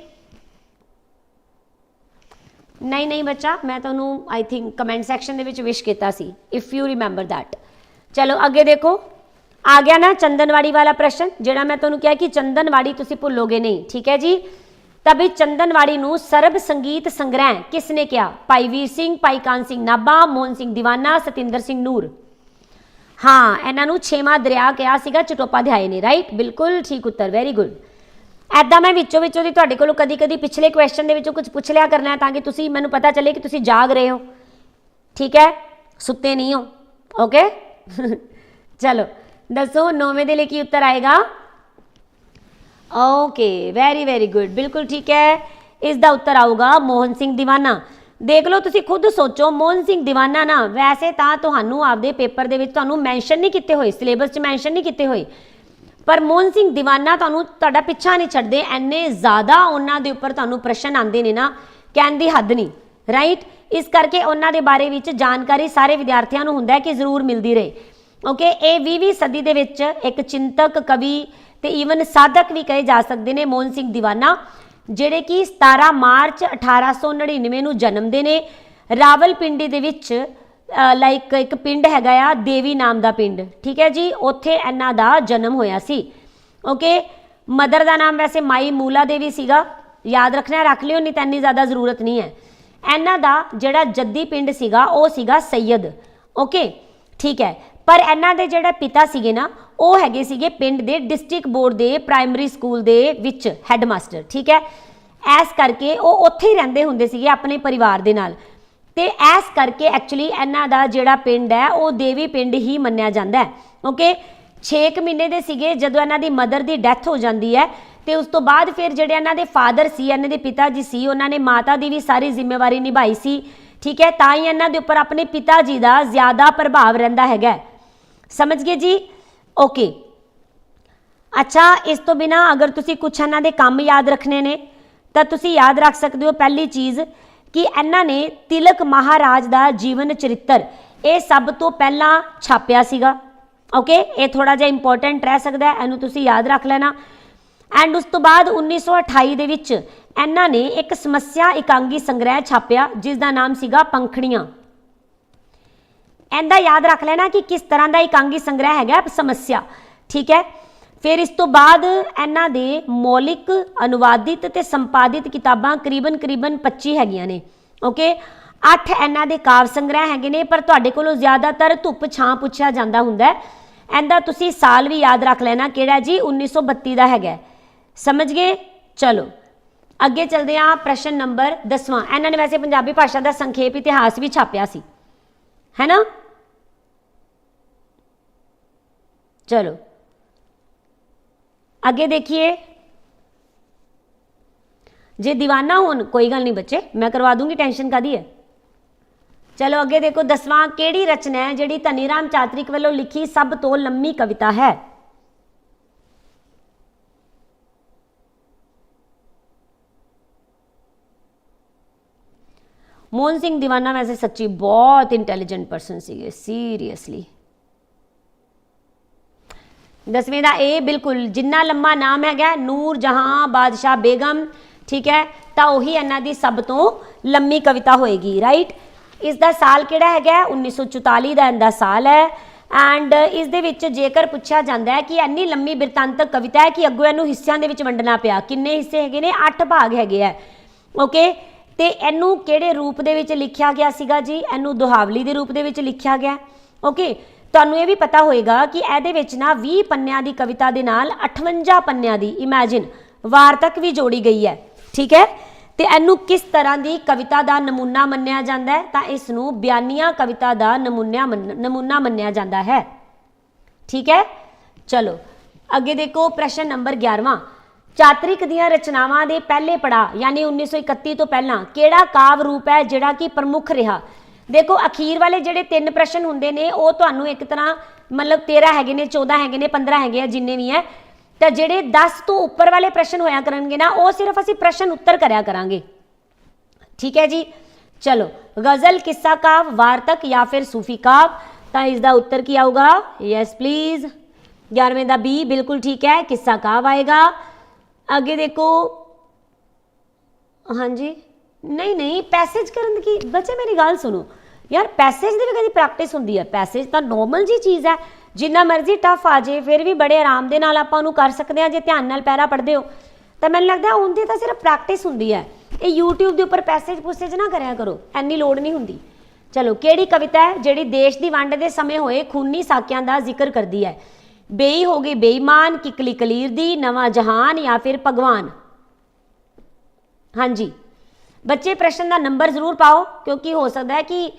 Speaker 1: ਨਹੀਂ ਨਹੀਂ ਬੱਚਾ, ਮੈਂ ਤੁਹਾਨੂੰ ਆਈ ਥਿੰਕ ਕਮੈਂਟ ਸੈਕਸ਼ਨ ਦੇ ਵਿੱਚ ਵਿਸ਼ ਕੀਤਾ ਸੀ ਇਫ ਯੂ ਰਿਮੈਂਬਰ ਥੈਟ ਚਲੋ, ਅੱਗੇ ਦੇਖੋ। ਆ ਗਿਆ ਨਾ ਚੰਦਨਵਾੜੀ ਵਾਲਾ ਪ੍ਰਸ਼ਨ, ਜਿਹੜਾ ਮੈਂ ਤੁਹਾਨੂੰ ਕਿਹਾ ਕਿ ਚੰਦਨਵਾੜੀ ਤੁਸੀਂ ਭੁੱਲੋਗੇ ਨਹੀਂ, ਠੀਕ ਹੈ ਜੀ? ਤਾਂ ਵੀ ਚੰਦਨਵਾੜੀ ਨੂੰ ਸਰਬ ਸੰਗੀਤ ਸੰਗ੍ਰਹਿ ਕਿਸ ਨੇ ਕਿਹਾ? ਭਾਈ ਵੀਰ ਸਿੰਘ, ਭਾਈ ਕਾਨ ਸਿੰਘ ਨਾਭਾ, ਮੋਹਨ ਸਿੰਘ ਦੀਵਾਨਾ, ਸਤਿੰਦਰ ਸਿੰਘ ਨੂਰ। ਹਾਂ, ਇਹਨਾਂ ਨੂੰ ਛੇਵਾਂ ਦਰਿਆ ਕਿਹਾ ਸੀਗਾ, ਚਟੋਪਾਧਿਆਏ ਨੇ ਰਾਈਟ ਬਿਲਕੁਲ ਠੀਕ ਉੱਤਰ ਵੈਰੀ ਗੁੱਡ ਐਦਾਂ ਮੈਂ ਵਿੱਚੋਂ ਵਿੱਚੋਂ ਦੀ ਤੁਹਾਡੇ ਕੋਲੋਂ ਕਦੀ ਕਦੀ ਪਿਛਲੇ ਕੁਐਸਚਨ ਦੇ ਵਿੱਚੋਂ ਕੁਝ ਪੁੱਛ ਲਿਆ ਕਰਨਾ ਤਾਂ ਕਿ ਤੁਸੀਂ ਮੈਨੂੰ ਪਤਾ ਚੱਲੇ ਕਿ ਤੁਸੀਂ ਜਾਗ ਰਹੇ ਹੋ। ਠੀਕ ਹੈ? ਸੁੱਤੇ ਨਹੀਂ ਹੋ। ਓਕੇ ਚਲੋ, ਦੱਸੋ ਨੌਵੇਂ ਦੇ ਲਈ ਕੀ ਉੱਤਰ ਆਏਗਾ? ਓਕੇ ਵੈਰੀ ਵੈਰੀ ਗੁੱਡ ਬਿਲਕੁਲ ਠੀਕ ਹੈ। ਇਸ ਦਾ ਉੱਤਰ ਆਊਗਾ ਮੋਹਨ ਸਿੰਘ ਦੀਵਾਨਾ। ਦੇਖ ਲਓ, ਤੁਸੀਂ ਖੁਦ ਸੋਚੋ, ਮੋਹਨ ਸਿੰਘ ਦੀਵਾਨਾ ਨਾ, ਵੈਸੇ ਤਾਂ ਤੁਹਾਨੂੰ ਆਪਦੇ ਪੇਪਰ ਦੇ ਵਿੱਚ ਤੁਹਾਨੂੰ ਮੈਂਸ਼ਨ ਨਹੀਂ ਕੀਤੇ ਹੋਏ ਸਿਲੇਬਸ 'ਚ ਮੈਂਸ਼ਨ ਨਹੀਂ ਕੀਤੇ ਹੋਏ। ਪਰ ਮੋਹਨ ਸਿੰਘ, ਦੀਵਾਨਾ ਤੁਹਾਨੂੰ ਤੁਹਾਡਾ ਪਿੱਛਾ ਨਹੀਂ ਛੱਡਦੇ ਐਨੇ ਜ਼ਿਆਦਾ ਉਹਨਾਂ ਦੇ ਉੱਪਰ ਤੁਹਾਨੂੰ ਪ੍ਰਸ਼ਨ ਆਉਂਦੇ ਨੇ ਨਾ, ਕਹਿਣ ਦੀ ਹੱਦ ਨਹੀਂ। ਰਾਈਟ ਇਸ ਕਰਕੇ ਉਹਨਾਂ ਦੇ ਬਾਰੇ ਵਿੱਚ ਜਾਣਕਾਰੀ ਸਾਰੇ ਵਿਦਿਆਰਥੀਆਂ ਨੂੰ ਹੁੰਦਾ ਹੈ ਕਿ ਜ਼ਰੂਰ ਮਿਲਦੀ ਰਹੇ। ਓਕੇ ਇਹ 20ਵੀਂ ਸਦੀ ਦੇ ਵਿੱਚ ਇੱਕ ਚਿੰਤਕ ਕਵੀ ਤੇ ਈਵਨ ਸਾਧਕ ਵੀ ਕਹੇ ਜਾ ਸਕਦੇ ਨੇ, ਮੋਹਨ ਸਿੰਘ, ਦੀਵਾਨਾ, ਜਿਹੜੇ ਕਿ 17 ਮਾਰਚ 1899 ਨੂੰ ਜਨਮਦੇ ਨੇ। ਰਾਵਲਪਿੰਡੀ ਦੇ ਵਿੱਚ ਲਾਈਕ ਇੱਕ ਪਿੰਡ ਹੈਗਾ ਆ, ਦੇਵੀ ਨਾਮ ਦਾ ਪਿੰਡ। ਠੀਕ ਹੈ ਜੀ? ਉੱਥੇ ਇਹਨਾਂ ਦਾ ਜਨਮ ਹੋਇਆ ਸੀ। ਓਕੇ ਮਦਰ ਦਾ ਨਾਮ ਵੈਸੇ ਮਾਈ ਮੂਲਾ ਦੇਵੀ ਸੀਗਾ। ਯਾਦ ਰੱਖਣਾ, ਰੱਖ ਲਿਓ, ਨਹੀਂ ਤਾਂ ਇੰਨੀ ਜ਼ਿਆਦਾ ਜ਼ਰੂਰਤ ਨਹੀਂ ਹੈ। ਇਹਨਾਂ ਦਾ ਜਿਹੜਾ ਜੱਦੀ ਪਿੰਡ ਸੀਗਾ, ਉਹ ਸੀਗਾ ਸੈਯਦ। ਓਕੇ ਠੀਕ ਹੈ? ਪਰ ਇਹਨਾਂ ਦੇ ਜਿਹੜੇ ਪਿਤਾ ਸੀਗੇ ਨਾ, ਉਹ ਹੈਗੇ ਸੀਗੇ ਪਿੰਡ ਦੇ ਡਿਸਟ੍ਰਿਕਟ ਬੋਰਡ ਦੇ ਪ੍ਰਾਇਮਰੀ ਸਕੂਲ ਦੇ ਵਿੱਚ ਹੈੱਡਮਾਸਟਰ ਠੀਕ ਹੈ? ਐਸ ਕਰਕੇ ਉਹ ਉੱਥੇ ਹੀ ਰਹਿੰਦੇ ਹੁੰਦੇ ਸੀਗੇ ਆਪਣੇ ਪਰਿਵਾਰ ਦੇ ਨਾਲ। ਤੇ ਐਸ ਕਰਕੇ ਐਕਚੁਅਲੀ ਇਹਨਾਂ ਦਾ ਜਿਹੜਾ ਪਿੰਡ ਹੈ, ਉਹ ਦੇਵੀ ਪਿੰਡ ਹੀ ਮੰਨਿਆ ਜਾਂਦਾ ਹੈ। ਓਕੇ 6 ਮਹੀਨੇ ਦੇ ਸੀਗੇ, ਜਦੋਂ ਇਹਨਾਂ ਦੀ ਮਦਰ ਦੀ ਡੈਥ ਹੋ ਜਾਂਦੀ ਹੈ ਤੇ ਉਸ ਤੋਂ ਬਾਅਦ ਫਿਰ ਜਿਹੜੇ ਇਹਨਾਂ ਦੇ ਫਾਦਰ ਸੀ, ਇਹਨਾਂ ਦੇ ਪਿਤਾ ਜੀ ਸੀ, ਉਹਨਾਂ ਨੇ ਮਾਤਾ ਦੀ ਵੀ ਸਾਰੀ ਜ਼ਿੰਮੇਵਾਰੀ ਨਿਭਾਈ ਸੀ। ਠੀਕ ਹੈ? ਤਾਂ ਹੀ ਇਹਨਾਂ ਦੇ ਉੱਪਰ ਆਪਣੇ ਪਿਤਾ ਜੀ ਦਾ ਜ਼ਿਆਦਾ ਪ੍ਰਭਾਵ ਰਹਿੰਦਾ ਹੈਗਾ ਸਮਝ ਗਏ ਜੀ? ਓਕੇ ਅੱਛਾ, ਇਸ ਤੋਂ ਬਿਨਾ ਅਗਰ ਤੁਸੀਂ ਕੁਛ ਇਹਨਾਂ ਦੇ ਕੰਮ ਯਾਦ ਰੱਖਣੇ ਨੇ, ਤਾਂ ਤੁਸੀਂ ਯਾਦ ਰੱਖ ਸਕਦੇ ਹੋ ਪਹਿਲੀ ਚੀਜ਼ ਕਿ ਇਹਨਾਂ ਨੇ ਤਿਲਕ ਮਹਾਰਾਜ ਦਾ ਜੀਵਨ ਚਰਿੱਤਰ ਇਹ ਸਭ ਤੋਂ ਪਹਿਲਾਂ ਛਾਪਿਆ ਸੀਗਾ। ਓਕੇ ਇਹ ਥੋੜਾ ਜਿਹਾ ਇੰਪੋਰਟੈਂਟ ਰਹਿ ਸਕਦਾ ਹੈ, ਇਹਨੂੰ ਤੁਸੀਂ ਯਾਦ ਰੱਖ ਲੈਣਾ। ਐਂਡ ਉਸ ਤੋਂ ਬਾਅਦ 1928 ਦੇ ਵਿੱਚ ਇਹਨਾਂ ਨੇ ਇੱਕ ਸਮੱਸਿਆ ਇਕਾਂਗੀ ਸੰਗ੍ਰਹਿ ਛਾਪਿਆ, ਜਿਸ ਦਾ ਨਾਮ ਸੀਗਾ ਪੰਖੜੀਆਂ ਇਹਦਾ ਯਾਦ ਰੱਖ ਲੈਣਾ ਕਿ ਕਿਸ ਤਰ੍ਹਾਂ ਦਾ ਇਕਾਂਗੀ ਸੰਗ੍ਰਹਿ ਹੈਗਾ, ਸਮੱਸਿਆ। ਠੀਕ ਹੈ? ਫਿਰ ਇਸ ਤੋਂ ਬਾਅਦ ਇਹਨਾਂ ਦੇ ਮੌਲਿਕ, ਅਨੁਵਾਦਿਤ ਤੇ ਸੰਪਾਦਿਤ ਕਿਤਾਬਾਂ ਕਰੀਬਨ ਕਰੀਬਨ 25 ਹੈਗੀਆਂ ਨੇ। ਓਕੇ 8 ਇਹਨਾਂ ਦੇ ਕਾਵ ਸੰਗ੍ਰਹਿ ਹੈਗੇ ਨੇ, ਪਰ ਤੁਹਾਡੇ ਕੋਲੋਂ ਜ਼ਿਆਦਾਤਰ ਧੁੱਪ ਛਾਂ ਪੁੱਛਿਆ ਜਾਂਦਾ ਹੁੰਦਾ ਹੈ। ਇਹਦਾ ਤੁਸੀਂ ਸਾਲ ਵੀ ਯਾਦ ਰੱਖ ਲੈਣਾ ਕਿਹੜਾ ਜੀ 1932 ਦਾ ਹੈਗਾ। ਸਮਝ ਗਏ? ਚਲੋ। ਅੱਗੇ ਚਲਦੇ ਹਾਂ, ਪ੍ਰਸ਼ਨ ਨੰਬਰ 10ਵਾਂ ਇਹਨਾਂ ਨੇ ਵੈਸੇ ਪੰਜਾਬੀ ਭਾਸ਼ਾ ਦਾ ਸੰਖੇਪ ਇਤਿਹਾਸ ਵੀ ਛਾਪਿਆ ਸੀ। ਹੈ ਨਾ अगे देखिए। जे दीवाना हो कोई गल नहीं बच्चे, मैं करवा दूँगी, टेंशन का दी है? चलो अगे देखो, दसवें, केड़ी रचना है जी धनी राम चात्रिक वालों लिखी सब तो लम्मी कविता है? मोहन सिंह दीवाना वैसे सच्ची बहुत इंटेलिजेंट परसन सीरियसली ਦਸਵੇਂ ਦਾ ਇਹ ਬਿਲਕੁਲ ਜਿੰਨਾ ਲੰਮਾ ਨਾਮ ਹੈਗਾ, ਨੂਰ ਜਹਾਂ ਬਾਦਸ਼ਾਹ ਬੇਗਮ, ਠੀਕ ਹੈ, ਤਾਂ ਉਹੀ ਇਹਨਾਂ ਦੀ ਸਭ ਤੋਂ ਲੰਮੀ ਕਵਿਤਾ ਹੋਏਗੀ ਰਾਈਟ ਇਸ ਦਾ ਸਾਲ ਕਿਹੜਾ ਹੈਗਾ? 1944 ਦਾ ਇਹਦਾ ਸਾਲ ਹੈ। ਐਂਡ ਇਸ ਦੇ ਵਿੱਚ ਜੇਕਰ ਪੁੱਛਿਆ ਜਾਂਦਾ ਹੈ ਕਿ ਇੰਨੀ ਲੰਮੀ ਬਿਰਤਾਂਤਕ ਕਵਿਤਾ ਹੈ ਕਿ ਅੱਗੋਂ ਇਹਨੂੰ ਹਿੱਸਿਆਂ ਦੇ ਵਿੱਚ ਵੰਡਣਾ ਪਿਆ। ਕਿੰਨੇ ਹਿੱਸੇ ਹੈਗੇ ਨੇ? 8 ਭਾਗ ਹੈਗੇ ਆ। ਓਕੇ ਤੇ ਇਹਨੂੰ ਕਿਹੜੇ ਰੂਪ ਦੇ ਵਿੱਚ ਲਿਖਿਆ ਗਿਆ ਸੀਗਾ ਜੀ? ਇਹਨੂੰ ਦੁਹਾਵਲੀ ਦੇ ਰੂਪ ਦੇ ਵਿੱਚ ਲਿਖਿਆ ਗਿਆ। ਓਕੇ ਤੁਹਾਨੂੰ ਇਹ ਵੀ ਪਤਾ ਹੋਏਗਾ ਕਿ ਇਹਦੇ ਵਿੱਚ ਨਾ 20 ਪੰਨਿਆਂ ਦੀ ਕਵਿਤਾ ਦੇ ਨਾਲ 58 ਪੰਨਿਆਂ ਦੀ ਇਮੇਜਿਨ ਵਾਰਤਕ ਵੀ ਜੋੜੀ ਗਈ ਹੈ। ਠੀਕ ਹੈ? ਤੇ ਇਹਨੂੰ ਕਿਸ ਤਰ੍ਹਾਂ ਦੀ ਕਵਿਤਾ ਦਾ ਨਮੂਨਾ ਮੰਨਿਆ ਜਾਂਦਾ ਹੈ? ਤਾਂ ਇਸ ਨੂੰ ਬਿਆਨੀਆਂ ਕਵਿਤਾ ਦਾ ਨਮੂਨਾ ਮੰਨ- ਨਮੂਨਾ ਮੰਨਿਆ ਜਾਂਦਾ ਹੈ। ਠੀਕ ਹੈ? ਚਲੋ, ਅੱਗੇ ਦੇਖੋ ਪ੍ਰਸ਼ਨ ਨੰਬਰ 11ਵਾਂ ਚਾਤ੍ਰਿਕ ਦੀਆਂ ਰਚਨਾਵਾਂ ਦੇ ਪਹਿਲੇ ਪੜਾਅ, ਯਾਨੀ 1931 ਤੋਂ ਪਹਿਲਾਂ, ਕਿਹੜਾ ਕਾਵ ਰੂਪ ਹੈ ਜਿਹੜਾ ਕਿ ਪ੍ਰਮੁੱਖ ਰਿਹਾ? ਦੇਖੋ, ਅਖੀਰ ਵਾਲੇ ਜਿਹੜੇ ਤਿੰਨ ਪ੍ਰਸ਼ਨ ਹੁੰਦੇ ਨੇ, ਉਹ ਤੁਹਾਨੂੰ ਇੱਕ ਤਰ੍ਹਾਂ ਮਤਲਬ 13 ਹੈਗੇ ਨੇ 14 ਹੈਗੇ ਨੇ 15 ਹੈਗੇ ਆ, ਜਿੰਨੇ ਵੀ ਹੈ। ਤਾਂ ਜਿਹੜੇ 10 ਤੋਂ ਉੱਪਰ ਵਾਲੇ ਪ੍ਰਸ਼ਨ ਹੋਇਆ ਕਰਨਗੇ ਨਾ, ਉਹ ਸਿਰਫ ਅਸੀਂ ਪ੍ਰਸ਼ਨ ਉੱਤਰ ਕਰਿਆ ਕਰਾਂਗੇ। ਠੀਕ ਹੈ ਜੀ? ਚਲੋ, ਗਜ਼ਲ, ਕਿੱਸਾ, ਕਾਵ, ਵਾਰਤਕ ਜਾਂ ਫਿਰ ਸੂਫੀ ਕਾਵ, ਤਾਂ ਇਸ ਦਾ ਉੱਤਰ ਕੀ ਆਊਗਾ? ਯੈਸ ਪਲੀਜ਼ 11ਵੇਂ ਦਾ ਬੀ ਬਿਲਕੁਲ ਠੀਕ ਹੈ, ਕਿੱਸਾ, ਕਾਵ ਆਏਗਾ। ਅੱਗੇ ਦੇਖੋ। ਹਾਂਜੀ? ਨਹੀਂ ਨਹੀਂ ਪੈਸੇਜ ਕਰਨ ਦੀ ਕੀ ਬੱਚੇ, ਮੇਰੀ ਗੱਲ ਸੁਣੋ। ਯਾਰ ਪੈਸੇਜ ਦੀ ਵੀ ਕਦੀ ਪ੍ਰੈਕਟਿਸ ਹੁੰਦੀ ਹੈ। ਪੈਸੇਜ ਤਾਂ ਨੋਰਮਲ ਜੀ ਚੀਜ਼ ਹੈ। ਜਿੰਨਾ ਮਰਜ਼ੀ ਟਫ ਆ ਜੇ ਫਿਰ ਵੀ ਬੜੇ ਆਰਾਮ ਦੇ ਨਾਲ ਆਪਾਂ ਉਹਨੂੰ ਕਰ ਸਕਦੇ ਹਾਂ, ਜੇ ਧਿਆਨ ਨਾਲ ਪੈਰਾ ਪੜ੍ਹਦੇ ਹੋ। ਤਾਂ ਮੈਨੂੰ ਲੱਗਦਾ ਉਹਦੀ ਤਾਂ ਸਿਰਫ ਪ੍ਰੈਕਟਿਸ ਹੁੰਦੀ ਹੈ। ਇਹ YouTube ਦੇ ਉੱਪਰ ਪੈਸੇਜ ਪੁਸੇਜ ਨਾ ਕਰਿਆ ਕਰੋ। ਐਨੀ ਲੋੜ ਨਹੀਂ ਹੁੰਦੀ। ਚਲੋ, ਕਿਹੜੀ ਕਵਿਤਾ ਹੈ ਜਿਹੜੀ ਦੇਸ਼ ਦੀ ਵੰਡ ਦੇ ਸਮੇਂ ਹੋਏ ਖੂਨੀ ਸਾਕਿਆਂ ਦਾ ਜ਼ਿਕਰ ਕਰਦੀ ਹੈ? ਬੇਈ ਹੋ ਗਈ ਬੇਈਮਾਨ, ਕਿਕਲੀ ਕਲੀਰ ਦੀ, ਨਵਾਂ ਜਹਾਨ ਜਾਂ ਫਿਰ ਭਗਵਾਨ? ਹਾਂਜੀ। ਬੱਚੇ ਪ੍ਰਸ਼ਨ ਦਾ ਨੰਬਰ ਜ਼ਰੂਰ ਪਾਓ, ਕਿਉਂਕਿ ਹੋ ਸਕਦਾ ਹੈ ਕਿ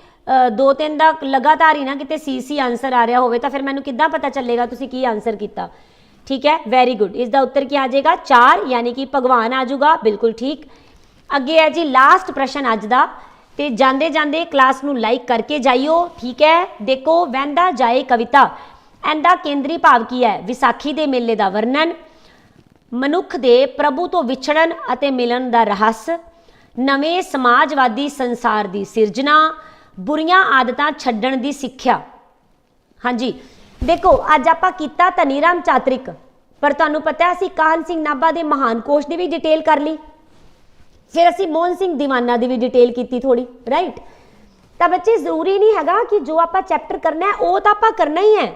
Speaker 1: ਦੋ ਤਿੰਨ ਦਾ ਲਗਾਤਾਰ ਹੀ ਨਾ ਕਿਤੇ ਸੀ ਸੀ ਆਨਸਰ ਆ ਰਿਹਾ ਹੋਵੇ, ਤਾਂ ਫਿਰ ਮੈਨੂੰ ਕਿੱਦਾਂ ਪਤਾ ਚੱਲੇਗਾ ਤੁਸੀਂ ਕੀ ਆਨਸਰ ਕੀਤਾ? ਠੀਕ ਹੈ? ਵੈਰੀ ਗੁੱਡ ਇਸ ਦਾ ਉੱਤਰ ਕੀ ਆ ਜਾਏਗਾ? 4 ਯਾਨੀ ਕਿ ਭਗਵਾਨ ਆ ਜਾਊਗਾ। ਬਿਲਕੁਲ ਠੀਕ। ਅੱਗੇ ਹੈ ਜੀ ਲਾਸਟ ਪ੍ਰਸ਼ਨ ਅੱਜ ਦਾ। ਤੇ ਜਾਂਦੇ ਜਾਂਦੇ ਕਲਾਸ ਨੂੰ ਲਾਈਕ ਕਰਕੇ ਜਾਈਓ। ਠੀਕ ਹੈ? ਦੇਖੋ ਵਹਿੰਦਾ ਜਾਏ ਕਵਿਤਾ। ਇਹਦਾ ਕੇਂਦਰੀ ਭਾਵ ਕੀ ਹੈ? ਵਿਸਾਖੀ ਦੇ ਮੇਲੇ ਦਾ ਵਰਣਨ, ਮਨੁੱਖ ਦੇ ਪ੍ਰਭੂ ਤੋਂ ਵਿਛੜਨ ਅਤੇ ਮਿਲਣ ਦਾ ਰਹੱਸ। ਨਵੇਂ ਸਮਾਜਵਾਦੀ ਸੰਸਾਰ ਦੀ ਸਿਰਜਣਾ, ਬੁਰੀਆਂ ਆਦਤਾਂ ਛੱਡਣ ਦੀ ਸਿੱਖਿਆ। ਹਾਂਜੀ, ਦੇਖੋ, ਅੱਜ ਆਪਾਂ ਕੀਤਾ ਧਨੀਰਾਮ ਚਾਤਰਿਕ, ਪਰ ਤੁਹਾਨੂੰ ਪਤਾ ਅਸੀਂ ਕਾਹਨ ਸਿੰਘ ਨਾਭਾ ਦੇ ਮਹਾਨ ਕੋਸ਼ ਦੀ ਵੀ ਡਿਟੇਲ ਕਰ ਲਈ। ਫਿਰ ਅਸੀਂ ਮੋਹਨ ਸਿੰਘ ਦੀਵਾਨਾ ਦੀ ਵੀ ਡਿਟੇਲ ਕੀਤੀ ਥੋੜੀ ਰਾਈਟ ਤਾਂ ਬੱਚੇ, ਜ਼ਰੂਰੀ ਨਹੀਂ ਹੈਗਾ ਕਿ ਜੋ ਆਪਾਂ ਚੈਪਟਰ ਕਰਨਾ ਹੈ, ਉਹ ਤਾਂ ਆਪਾਂ ਕਰਨਾ ਹੀ ਹੈ।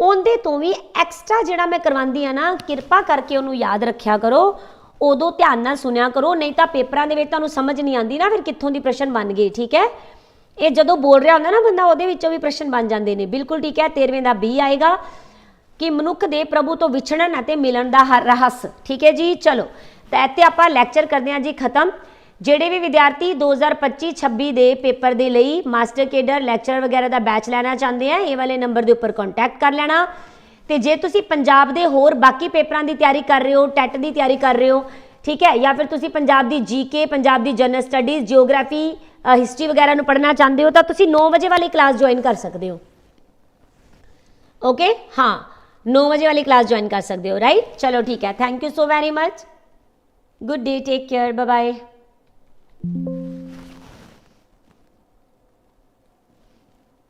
Speaker 1: ਉਹਦੇ ਤੋਂ ਵੀ ਐਕਸਟਰਾ ਜਿਹੜਾ ਮੈਂ ਕਰਵਾਉਂਦੀ ਆ ਨਾ, ਕਿਰਪਾ ਕਰਕੇ ਉਹਨੂੰ ਯਾਦ ਰੱਖਿਆ ਕਰੋ। ਉਦੋਂ ਧਿਆਨ ਨਾਲ ਸੁਣਿਆ ਕਰੋ, ਨਹੀਂ ਤਾਂ ਪੇਪਰਾਂ ਦੇ ਵਿੱਚ ਤੁਹਾਨੂੰ ਸਮਝ ਨਹੀਂ ਆਉਂਦੀ ਨਾ, ਫਿਰ ਕਿੱਥੋਂ ਦੀ ਪ੍ਰਸ਼ਨ ਬਣ ਗਏ, ਠੀਕ ਹੈ? ਇਹ ਜਦੋਂ ਬੋਲ ਰਿਹਾ ਹੁੰਦਾ ਨਾ ਬੰਦਾ, ਉਹਦੇ ਵਿੱਚੋਂ ਵੀ ਪ੍ਰਸ਼ਨ ਬਣ ਜਾਂਦੇ ਨੇ। ਬਿਲਕੁਲ ਠੀਕ ਹੈ 13ਵੇਂ ਦਾ ਬੀ ਆਏਗਾ ਕਿ ਮਨੁੱਖ ਦੇ ਪ੍ਰਭੂ ਤੋਂ ਵਿਛੜਨ ਅਤੇ ਮਿਲਣ ਦਾ ਹਰ ਰਹੱਸ, ਠੀਕ ਹੈ ਜੀ? ਚਲੋ, ਤਾਂ ਇੱਥੇ ਆਪਾਂ ਲੈਕਚਰ ਕਰਦੇ ਹਾਂ ਜੀ ਖਤਮ। ਜਿਹੜੇ ਵੀ ਵਿਦਿਆਰਥੀ 2025-26 ਦੇ ਪੇਪਰ ਦੇ ਲਈ ਮਾਸਟਰ ਕੇਡਰ ਲੈਕਚਰ ਵਗੈਰਾ ਦਾ ਬੈਚ ਲੈਣਾ ਚਾਹੁੰਦੇ ਆ, ਇਹ ਵਾਲੇ ਨੰਬਰ ਦੇ ਉੱਪਰ ਕੰਟੈਕਟ ਕਰ ਲੈਣਾ। ਤੇ ਜੇ ਤੁਸੀਂ ਪੰਜਾਬ ਦੇ ਹੋਰ ਬਾਕੀ ਪੇਪਰਾਂ ਦੀ ਤਿਆਰੀ ਕਰ ਰਹੇ ਹੋ, ਟੈਟ ਦੀ ਤਿਆਰੀ ਕਰ ਰਹੇ ਹੋ, ਠੀਕ ਹੈ, ਜਾਂ ਫਿਰ ਤੁਸੀਂ ਪੰਜਾਬ ਦੀ ਜੀਕੇ ਪੰਜਾਬ ਦੀ ਜਨਰਲ ਸਟੱਡੀਜ਼ ਜੀਓਗ੍ਰਾਫੀ ਹਿਸਟਰੀ ਵਗੈਰਾ ਨੂੰ ਪੜ੍ਹਨਾ ਚਾਹੁੰਦੇ ਹੋ, ਤਾਂ ਤੁਸੀਂ 9 ਵਜੇ ਵਾਲੀ ਕਲਾਸ ਜੁਆਇਨ ਕਰ ਸਕਦੇ ਹੋ। ਓਕੇ ਹਾਂ 9 ਵਜੇ ਵਾਲੀ ਕਲਾਸ ਜੁਆਇਨ ਕਰ ਸਕਦੇ ਹੋ ਰਾਈਟ ਚਲੋ ਠੀਕ ਹੈ thank you so very much good day take care bye bye